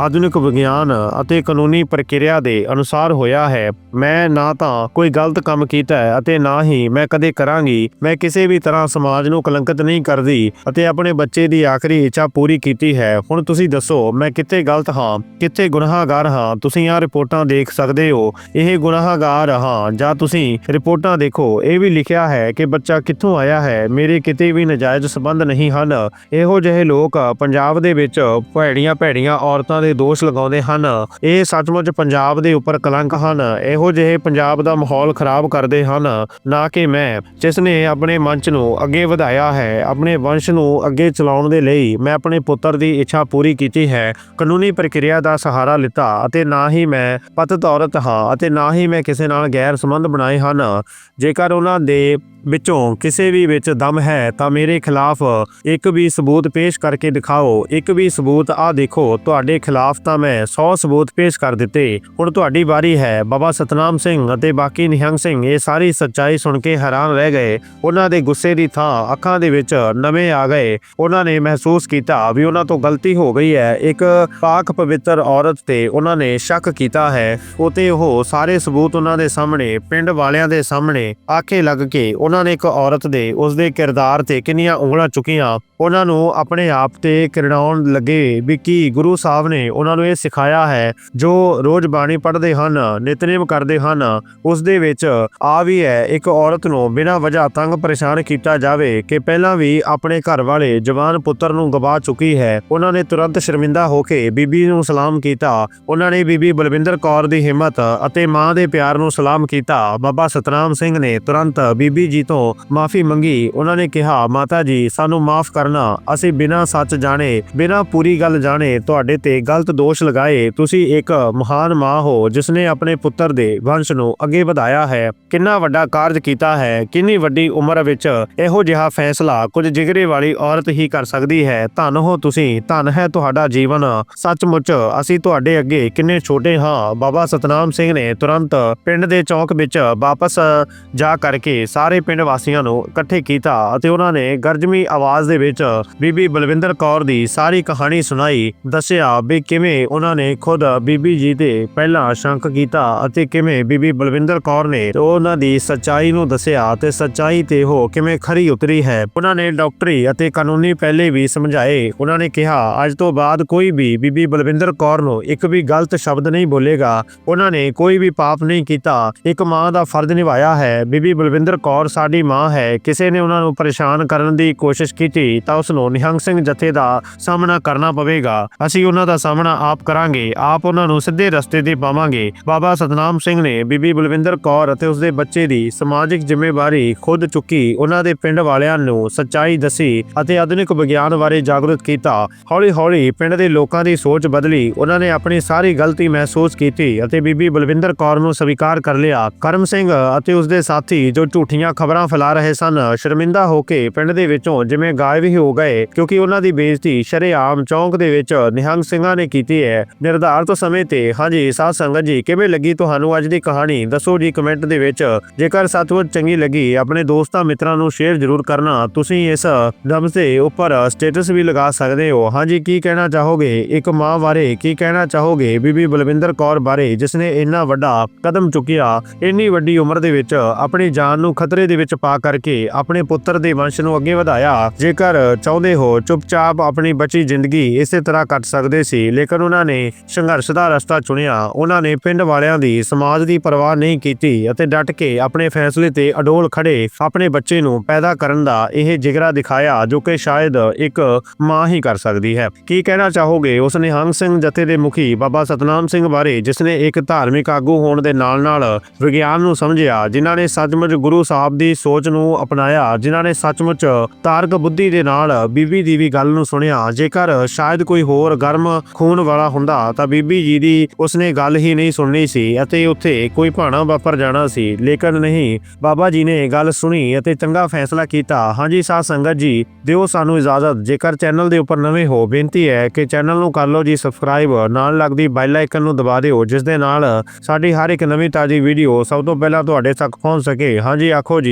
ਆਧੁਨਿਕ ਵਿਗਿਆਨ ਅਤੇ ਕਾਨੂੰਨੀ ਪ੍ਰਕਿਰਿਆ ਦੇ ਅਨੁਸਾਰ ਹੋਇਆ ਹੈ। ਮੈਂ ਨਾ ਤਾਂ ਕੋਈ ਗਲਤ ਕੰਮ ਕੀਤਾ ਹੈ ਅਤੇ ਨਾ ਹੀ ਮੈਂ ਕਦੇ ਕਰਾਂਗੀ। ਮੈਂ ਕਿਸੇ ਵੀ ਤਰ੍ਹਾਂ ਸਮਾਜ ਨੂੰ ਕਲੰਕਿਤ ਨਹੀਂ ਕਰਦੀ ਅਤੇ ਆਪਣੇ ਬੱਚੇ ਦੀ ਆਖਰੀ ਇੱਛਾ ਪੂਰੀ ਕੀਤੀ ਹੈ। ਹੁਣ ਤੁਸੀਂ ਦੱਸੋ, ਮੈਂ ਕਿੱਥੇ ਗਲਤ ਹਾਂ? ਕਿੱਥੇ ਗੁਨਾਹਗਾਰ ਹਾਂ, ਤੁਸੀਂ ਆਹ ਰਿਪੋਰਟਾਂ ਦੇਖ ਸਕਦੇ ਹੋ। ਇਹ ਗੁਨਾਹਗਾਰ ਹਾਂ, ਜਾਂ ਤੁਸੀਂ ਰਿਪੋਰਟਾਂ ਦੇਖੋ। ਇਹ ਵੀ ਲਿਖਿਆ ਹੈ ਕਿ ਬੱਚਾ ਕਿੱਥੋਂ ਆਇਆ ਹੈ, ਮੇਰੇ ਕਿਤੇ ਵੀ ਨਜਾਇਜ਼ ਸਬੰਧ ਨਹੀਂ ਹਨ। ਇਹੋ ਜਿਹੇ ਲੋਕ ਪੰਜਾਬ ਦੇ ਵਿੱਚ ਭੈੜੀਆਂ ਭੈੜੀਆਂ ਔਰਤਾਂ ਦੇ ਦੋਸ਼ ਲਗਾਉਂਦੇ ਹਨ। ਇਹ ਸੱਚਮੁੱਚ ਪੰਜਾਬ ਦੇ ਉੱਪਰ ਕਲੰਕ ਹਨ। ਇਹੋ ਜਿਹੇ ਪੰਜਾਬ ਦਾ ਮਾਹੌਲ ਖਰਾਬ ਕਰਦੇ ਹਨ। ਨਾ ਕਿ ਮੈਂ, ਜਿਸ ਨੇ ਆਪਣੇ ਮੰਚ ਨੂੰ ਅੱਗੇ ਵਧਾਇਆ ਹੈ, ਆਪਣੇ ਵੰਸ਼ ਨੂੰ ਅੱਗੇ ਚਲਾਉਣ ਦੇ ਲਈ ਮੈਂ ਆਪਣੇ ਪੁੱਤਰ ਦੀ ਇੱਛਾ ਪੂਰੀ ਕੀਤੀ ਹੈ। ਕਾਨੂੰਨੀ ਪ੍ਰਕਿਰਿਆ ਦਾ ਸਹਾਰਾ ਲਿੱਤਾ ਅਤੇ ਨਾ ਹੀ ਮੈਂ ਪਤਿਤ ਔਰਤ ਹਾਂ ਅਤੇ ਨਾ ਹੀ ਮੈਂ ਕਿਸੇ ਨਾਲ ਗੈਰ ਸੰਬੰਧ ਬਣਾਏ ਹਨ। ਜੇਕਰ ਉਹਨਾਂ ਦੇ ਵਿੱਚੋਂ ਕਿਸੇ ਵੀ ਵਿੱਚ ਦਮ ਹੈ ਤਾਂ ਮੇਰੇ ਖਿਲਾਫ ਇੱਕ ਵੀ ਸਬੂਤ ਪੇਸ਼ ਕਰਕੇ ਦਿਖਾਓ। ਇੱਕ ਵੀ ਸਬੂਤ ਆ ਦੇਖੋ, ਤੁਹਾਡੇ ਖਿਲਾਫ ਤਾਂ ਮੈਂ 100 ਸਬੂਤ ਪੇਸ਼ ਕਰ ਦਿੱਤੇ। ਹੁਣ ਤੁਹਾਡੀ ਵਾਰੀ ਹੈ। ਬਾਬਾ ਸਤਨਾਮ ਸਿੰਘ ਅਤੇ ਬਾਕੀ ਨਿਹੰਗ ਸਿੰਘ ਇਹ ਸਾਰੀ ਸੱਚਾਈ ਸੁਣ ਕੇ ਹੈਰਾਨ ਰਹਿ ਗਏ। ਉਹਨਾਂ ਦੇ ਗੁੱਸੇ ਦੀ ਥਾਂ ਅੱਖਾਂ ਦੇ ਵਿੱਚ ਨਵੇਂ ਆ ਗਏ। ਉਹਨਾਂ ਨੇ ਮਹਿਸੂਸ ਕੀਤਾ ਵੀ ਉਹਨਾਂ ਤੋਂ ਗਲਤੀ ਹੋ ਗਈ ਹੈ। ਇੱਕ ਪਾਕ ਪਵਿੱਤਰ ਔਰਤ ਤੇ ਉਹਨਾਂ ਨੇ ਸ਼ੱਕ ਕੀਤਾ ਹੈ। ਉਤੇ ਉਹ ਸਾਰੇ ਸਬੂਤ ਉਹਨਾਂ ਦੇ ਸਾਹਮਣੇ, ਪਿੰਡ ਵਾਲਿਆਂ ਦੇ ਸਾਹਮਣੇ ਆਖੇ ਲੱਗ ਕੇ ਉਹਨਾਂ ਨੇ ਇੱਕ ਔਰਤ ਦੇ ਉਸ ਦੇ ਕਿਰਦਾਰ ਤੇ ਕਿੰਨੀਆਂ ਉਂਗਲਾਂ ਚੁੱਕੀਆਂ। ਉਹਨਾਂ ਨੂੰ ਆਪਣੇ ਆਪ ਤੇ ਕਿਰਣਾਉਣ ਲੱਗੇ ਵੀ ਕੀ ਗੁਰੂ ਸਾਹਿਬ ਨੇ ਉਹਨਾਂ ਨੂੰ ਇਹ ਸਿਖਾਇਆ ਹੈ। ਜੋ ਰੋਜ਼ ਬਾਣੀ ਪੜ੍ਹਦੇ ਹਨ, ਨਿਤਨੇਮ ਕਰਦੇ ਹਨ ਉਸ ਦੇ ਵਿੱਚ ਆ ਵੀ ਹੈ, ਇੱਕ ਔਰਤ ਨੂੰ ਬਿਨਾਂ ਵਜ੍ਹਾ ਤੰਗ ਪਰੇਸ਼ਾਨ ਕੀਤਾ ਜਾਵੇ ਕਿ ਪਹਿਲਾਂ ਵੀ ਆਪਣੇ ਘਰ ਵਾਲੇ ਜਵਾਨ ਪੁੱਤਰ ਨੂੰ ਗਵਾ ਚੁੱਕੀ ਹੈ। ਉਹਨਾਂ ਨੇ ਤੁਰੰਤ ਸ਼ਰਮਿੰਦਾ ਹੋ ਕੇ ਬੀਬੀ ਨੂੰ ਸਲਾਮ ਕੀਤਾ। ਉਹਨਾਂ ਨੇ ਬੀਬੀ ਬਲਵਿੰਦਰ ਕੌਰ ਦੀ ਹਿੰਮਤ ਅਤੇ ਮਾਂ ਦੇ ਪਿਆਰ ਨੂੰ ਸਲਾਮ ਕੀਤਾ। ਬਾਬਾ ਸਤਨਾਮ ਸਿੰਘ ਨੇ ਤੁਰੰਤ ਬੀਬੀ ਜੀ ਜੀ ਤੋਂ ਮਾਫੀ ਮੰਗੀ। ਉਹਨਾਂ ਨੇ ਕਿਹਾ, ਮਾਤਾ ਜੀ, ਸਾਨੂੰ ਮਾਫ ਕਰਨਾ। ਅਸੀਂ ਬਿਨਾਂ ਸੱਚ ਜਾਣੇ, ਬਿਨਾਂ ਪੂਰੀ ਗੱਲ ਜਾਣੇ, ਤੁਹਾਡੇ ਤੇ ਗਲਤ ਦੋਸ਼ ਲਗਾਏ। ਤੁਸੀਂ ਇੱਕ ਮਹਾਨ ਮਾਂ ਹੋ ਜਿਸ ਨੇ ਆਪਣੇ ਪੁੱਤਰ ਦੇ ਵੰਸ਼ ਨੂੰ ਅੱਗੇ ਵਧਾਇਆ ਹੈ। ਕਿੰਨਾ ਵੱਡਾ ਕਾਰਜ ਕੀਤਾ ਹੈ। ਕਿੰਨੀ ਵੱਡੀ ਉਮਰ ਵਿੱਚ ਇਹੋ ਜਿਹਾ ਫੈਸਲਾ ਕੁਝ ਜਿਗਰੇ ਵਾਲੀ ਔਰਤ ਹੀ ਕਰ ਸਕਦੀ ਹੈ। ਧੰਨ ਹੋ ਤੁਸੀਂ। ਧੰਨ ਹੈ ਤੁਹਾਡਾ ਜੀਵਨ। ਸੱਚਮੁੱਚ, ਅਸੀਂ ਤੁਹਾਡੇ ਅੱਗੇ ਕਿੰਨੇ ਛੋਟੇ ਹਾਂ। ਬਾਬਾ ਸਤਨਾਮ ਸਿੰਘ ਨੇ ਤੁਰੰਤ ਪਿੰਡ ਦੇ ਚੌਕ ਵਿੱਚ ਵਾਪਸ ਜਾ ਕਰਕੇ ਸਾਰੇ ਪਿੰਡ ਵਾਸੀਆਂ ਨੂੰ ਇਕੱਠੇ ਕੀਤਾ ਅਤੇ ਉਹਨਾਂ ਨੇ ਗਰਜਮੀ ਆਵਾਜ਼ ਦੇ ਵਿੱਚ ਬੀਬੀ ਬਲਵਿੰਦਰ ਕੌਰ ਦੀ ਸਾਰੀ ਕਹਾਣੀ ਸੁਣਾਈ, ਦੱਸਿਆ ਵੀ ਕਿਵੇਂ ਉਹਨਾਂ ਨੇ ਖੁਦ ਬੀਬੀ ਜੀ ਤੇ ਪਹਿਲਾਂ ਸ਼ੰਕ ਕੀਤਾ ਅਤੇ ਕਿਵੇਂ ਬੀਬੀ ਬਲਵਿੰਦਰ ਕੌਰ ਨੇ ਉਹਨਾਂ ਦੀ ਸੱਚਾਈ ਨੂੰ ਦੱਸਿਆ ਤੇ ਸੱਚਾਈ ਤੇ ਉਹ ਕਿਵੇਂ ਖਰੀ ਉਤਰੀ ਹੈ। ਉਹਨਾਂ ਨੇ ਡਾਕਟਰੀ ਅਤੇ ਕਾਨੂੰਨੀ ਪਹਿਲੇ ਵੀ ਸਮਝਾਏ। ਉਹਨਾਂ ਨੇ ਕਿਹਾ, ਅੱਜ ਤੋਂ ਬਾਅਦ ਕੋਈ ਵੀ ਬੀਬੀ ਬਲਵਿੰਦਰ ਕੌਰ ਨੂੰ ਇੱਕ ਵੀ ਗਲਤ ਸ਼ਬਦ ਨਹੀਂ ਬੋਲੇਗਾ। ਉਹਨਾਂ ਨੇ ਕੋਈ ਵੀ ਪਾਪ ਨਹੀਂ ਕੀਤਾ। ਇੱਕ ਮਾਂ ਦਾ ਫਰਜ਼ ਨਿਭਾਇਆ ਹੈ। ਬੀਬੀ ਬਲਵਿੰਦਰ ਕੌਰ ਸਾਡੀ ਮਾਂ ਹੈ, ਕਿਸੇ ਨੇ ਉਹਨਾਂ ਨੂੰ ਪਰੇਸ਼ਾਨ ਕਰਨ ਦੀ ਕੋਸ਼ਿਸ਼ ਕੀਤੀ ਤਾਂ ਉਸ ਨੂੰ ਨਿਹੰਗ ਸਿੰਘ ਜਥੇ ਦਾ ਸਾਹਮਣਾ ਕਰਨਾ ਪਵੇਗਾ। ਅਸੀਂ ਉਹਨਾਂ ਦਾ ਸਾਹਮਣਾ ਆਪ ਕਰਾਂਗੇ, ਆਪ ਉਹਨਾਂ ਨੂੰ ਸਿੱਧੇ ਰਸਤੇ ਤੇ ਪਾਵਾਂਗੇ। ਬਾਬਾ ਸਤਨਾਮ ਸਿੰਘ ਨੇ ਬੀਬੀ ਬਲਵਿੰਦਰ ਕੌਰ ਅਤੇ ਉਸਦੇ ਬੱਚੇ ਦੀ ਸਮਾਜਿਕ ਜ਼ਿੰਮੇਵਾਰੀ ਖੁਦ ਚੁੱਕੀ, ਉਹਨਾਂ ਦੇ ਪਿੰਡ ਵਾਲਿਆਂ ਨੂੰ ਸੱਚਾਈ ਦੱਸੀ ਅਤੇ ਆਧੁਨਿਕ ਵਿਗਿਆਨ ਬਾਰੇ ਜਾਗਰੂਕ ਕੀਤਾ। ਹੌਲੀ-ਹੌਲੀ ਪਿੰਡ ਦੇ ਲੋਕਾਂ ਦੀ ਸੋਚ ਬਦਲੀ, ਉਹਨਾਂ ਨੇ ਆਪਣੀ ਸਾਰੀ ਗਲਤੀ ਮਹਿਸੂਸ ਕੀਤੀ ਅਤੇ ਬੀਬੀ ਬਲਵਿੰਦਰ ਕੌਰ ਨੂੰ ਸਵੀਕਾਰ ਕਰ ਲਿਆ। ਕਰਮ ਸਿੰਘ ਅਤੇ ਉਸਦੇ ਸਾਥੀ ਜੋ ਝੂਠੀਆਂ ਖਬਰਾਂ ਫੈਲਾ ਰਹੇ ਸਨ। ਸ਼ਰਮਿੰਦਾ ਹੋ ਕੇ ਪਿੰਡ ਦੇ ਵਿੱਚੋਂ ਜਿਵੇਂ ਗਾਇਬ ਹੀ ਹੋ ਗਏ, ਕਿਉਂਕਿ ਉਹਨਾਂ ਦੀ ਬੇਇੱਜ਼ਤੀ ਸ਼ਰੇਆਮ ਚੌਂਕ ਦੇ ਵਿੱਚ ਨਿਹੰਗ ਸਿੰਘਾਂ ਨੇ ਕੀਤੀ ਹੈ। ਨਿਰਧਾਰਤ ਸਮੇਂ ਤੇ, ਹਾਂਜੀ, ਸਾਧ ਸੰਗਤ ਜੀ, ਕਿਵੇਂ ਲੱਗੀ ਤੁਹਾਨੂੰ ਅੱਜ ਦੀ ਕਹਾਣੀ? ਦੱਸੋ ਜੀ ਕਮੈਂਟ ਦੇ ਵਿੱਚ। ਜੇਕਰ ਸਤਵੁਰ ਚੰਗੀ ਲੱਗੀ, ਆਪਣੇ ਦੋਸਤਾਂ ਮਿੱਤਰਾਂ ਨੂੰ ਸ਼ੇਅਰ ਜ਼ਰੂਰ ਕਰਨਾ। ਤੁਸੀਂ ਇਸ ਨਬਜ਼ ਦੇ ਉੱਪਰ ਸਟੇਟਸ ਵੀ ਲਗਾ ਸਕਦੇ ਹੋ। ਹਾਂਜੀ, ਕੀ ਕਹਿਣਾ ਚਾਹੋਗੇ? ਇੱਕ ਮਾਂ ਬਾਰੇ ਕੀ ਕਹਿਣਾ ਚਾਹੋਗੇ? ਬੀਬੀ ਬਲਵਿੰਦਰ ਕੌਰ ਬਾਰੇ ਜਿਸ ਨੇ ਇੰਨਾ ਵੱਡਾ ਕਦਮ ਚੁੱਕਿਆ, ਇੰਨੀ ਵੱਡੀ ਉਮਰ ਦੇ ਵਿੱਚ ਆਪਣੀ ਜਾਨ ਨੂੰ ਖਤਰੇ ਦੇ ਵਿੱਚ ਪਾ ਕਰਕੇ ਆਪਣੇ ਪੁੱਤਰ ਦੇ ਵੰਸ਼ ਨੂੰ ਅੱਗੇ ਵਧਾਇਆ। ਜੇਕਰ ਚਾਹੁੰਦੇ ਹੋ ਚੁੱਪਚਾਪ ਆਪਣੀ ਬਚੀ ਜ਼ਿੰਦਗੀ ਇਸੇ ਤਰ੍ਹਾਂ ਕੱਟ ਸਕਦੇ ਸੀ, ਲੇਕਿਨ ਉਹਨਾਂ ਨੇ ਸੰਘਰਸ਼ ਦਾ ਰਸਤਾ ਚੁਣਿਆ। ਉਹਨਾਂ ਨੇ ਪਿੰਡ ਵਾਲਿਆਂ ਦੀ, ਸਮਾਜ ਦੀ ਪਰਵਾਹ ਨਹੀਂ ਕੀਤੀ ਅਤੇ ਡਟ ਕੇ ਆਪਣੇ ਫੈਸਲੇ ਤੇ ਅਡੋਲ ਖੜੇ ਆਪਣੇ ਬੱਚੇ ਨੂੰ ਪੈਦਾ ਕਰਨ ਦਾ ਇਹ ਜਿਗਰਾ ਦਿਖਾਇਆ, ਜੋ ਕਿ ਸ਼ਾਇਦ ਇੱਕ ਮਾਂ ਹੀ ਕਰ ਸਕਦੀ ਹੈ। ਕੀ ਕਹਿਣਾ ਚਾਹੋਗੇ? ਉਸ ਨਿਹੰਗ ਸਿੰਘ ਜਥੇ ਦੇ ਮੁਖੀ ਬਾਬਾ ਸਤਨਾਮ ਸਿੰਘ ਬਾਰੇ, ਜਿਸ ਨੇ ਇੱਕ ਧਾਰਮਿਕ ਆਗੂ ਹੋਣ ਦੇ ਨਾਲ-ਨਾਲ ਵਿਗਿਆਨ ਨੂੰ ਸਮਝਿਆ, ਜਿਨ੍ਹਾਂ ਨੇ ਸੱਚਮੁੱਚ ਗੁਰੂ ਸਾਹਿਬ ਦੀ ਸੋਚ ਨੂੰ ਅਪਣਾਇਆ, ਜਿਨ੍ਹਾਂ ਨੇ ਸੱਚਮੁੱਚ ਤਾਰਕ ਬੁੱਧੀ ਦੇ ਨਾਲ ਬੀਬੀ ਦੀ ਵੀ ਗੱਲ ਨੂੰ ਸੁਣਿਆ। ਜੇਕਰ ਸ਼ਾਇਦ ਕੋਈ ਹੋਰ ਗਰਮ ਖੂਨ ਵਾਲਾ ਹੁੰਦਾ, ਤਾਂ ਬੀਬੀ ਜੀ ਦੀ ਉਸਨੇ ਗੱਲ ਹੀ ਨਹੀਂ ਸੁਣਨੀ ਸੀ ਅਤੇ ਉੱਥੇ ਕੋਈ ਭਾਣਾ ਵਾਪਰ ਜਾਣਾ ਸੀ। ਲੇਕਿਨ ਨਹੀਂ, ਬਾਬਾ ਜੀ ਨੇ ਗੱਲ ਸੁਣੀ ਅਤੇ ਚੰਗਾ ਫੈਸਲਾ ਕੀਤਾ। ਹਾਂਜੀ ਸਾਧ ਸੰਗਤ ਜੀ, ਦਿਓ ਸਾਨੂੰ ਇਜਾਜ਼ਤ। ਜੇਕਰ ਚੈਨਲ ਦੇ ਉੱਪਰ ਨਵੇਂ ਹੋ, ਬੇਨਤੀ ਹੈ ਕਿ ਚੈਨਲ ਨੂੰ ਕਰ ਲਓ ਜੀ ਸਬਸਕ੍ਰਾਈਬ। ਨਾਲ ਲੱਗਦੀ ਬੈਲ ਆਈਕਨ ਨੂੰ ਦਬਾ ਦਿਓ, ਜਿਸ ਦੇ ਨਾਲ ਸਾਡੀ ਹਰ ਇੱਕ ਨਵੀਂ ਤਾਜ਼ੀ ਵੀਡੀਓ ਸਭ ਤੋਂ ਪਹਿਲਾਂ ਤੁਹਾਡੇ ਤੱਕ ਪਹੁੰਚ ਸਕੇ। ਹਾਂਜੀ, ਆਖੋ ਜੀ।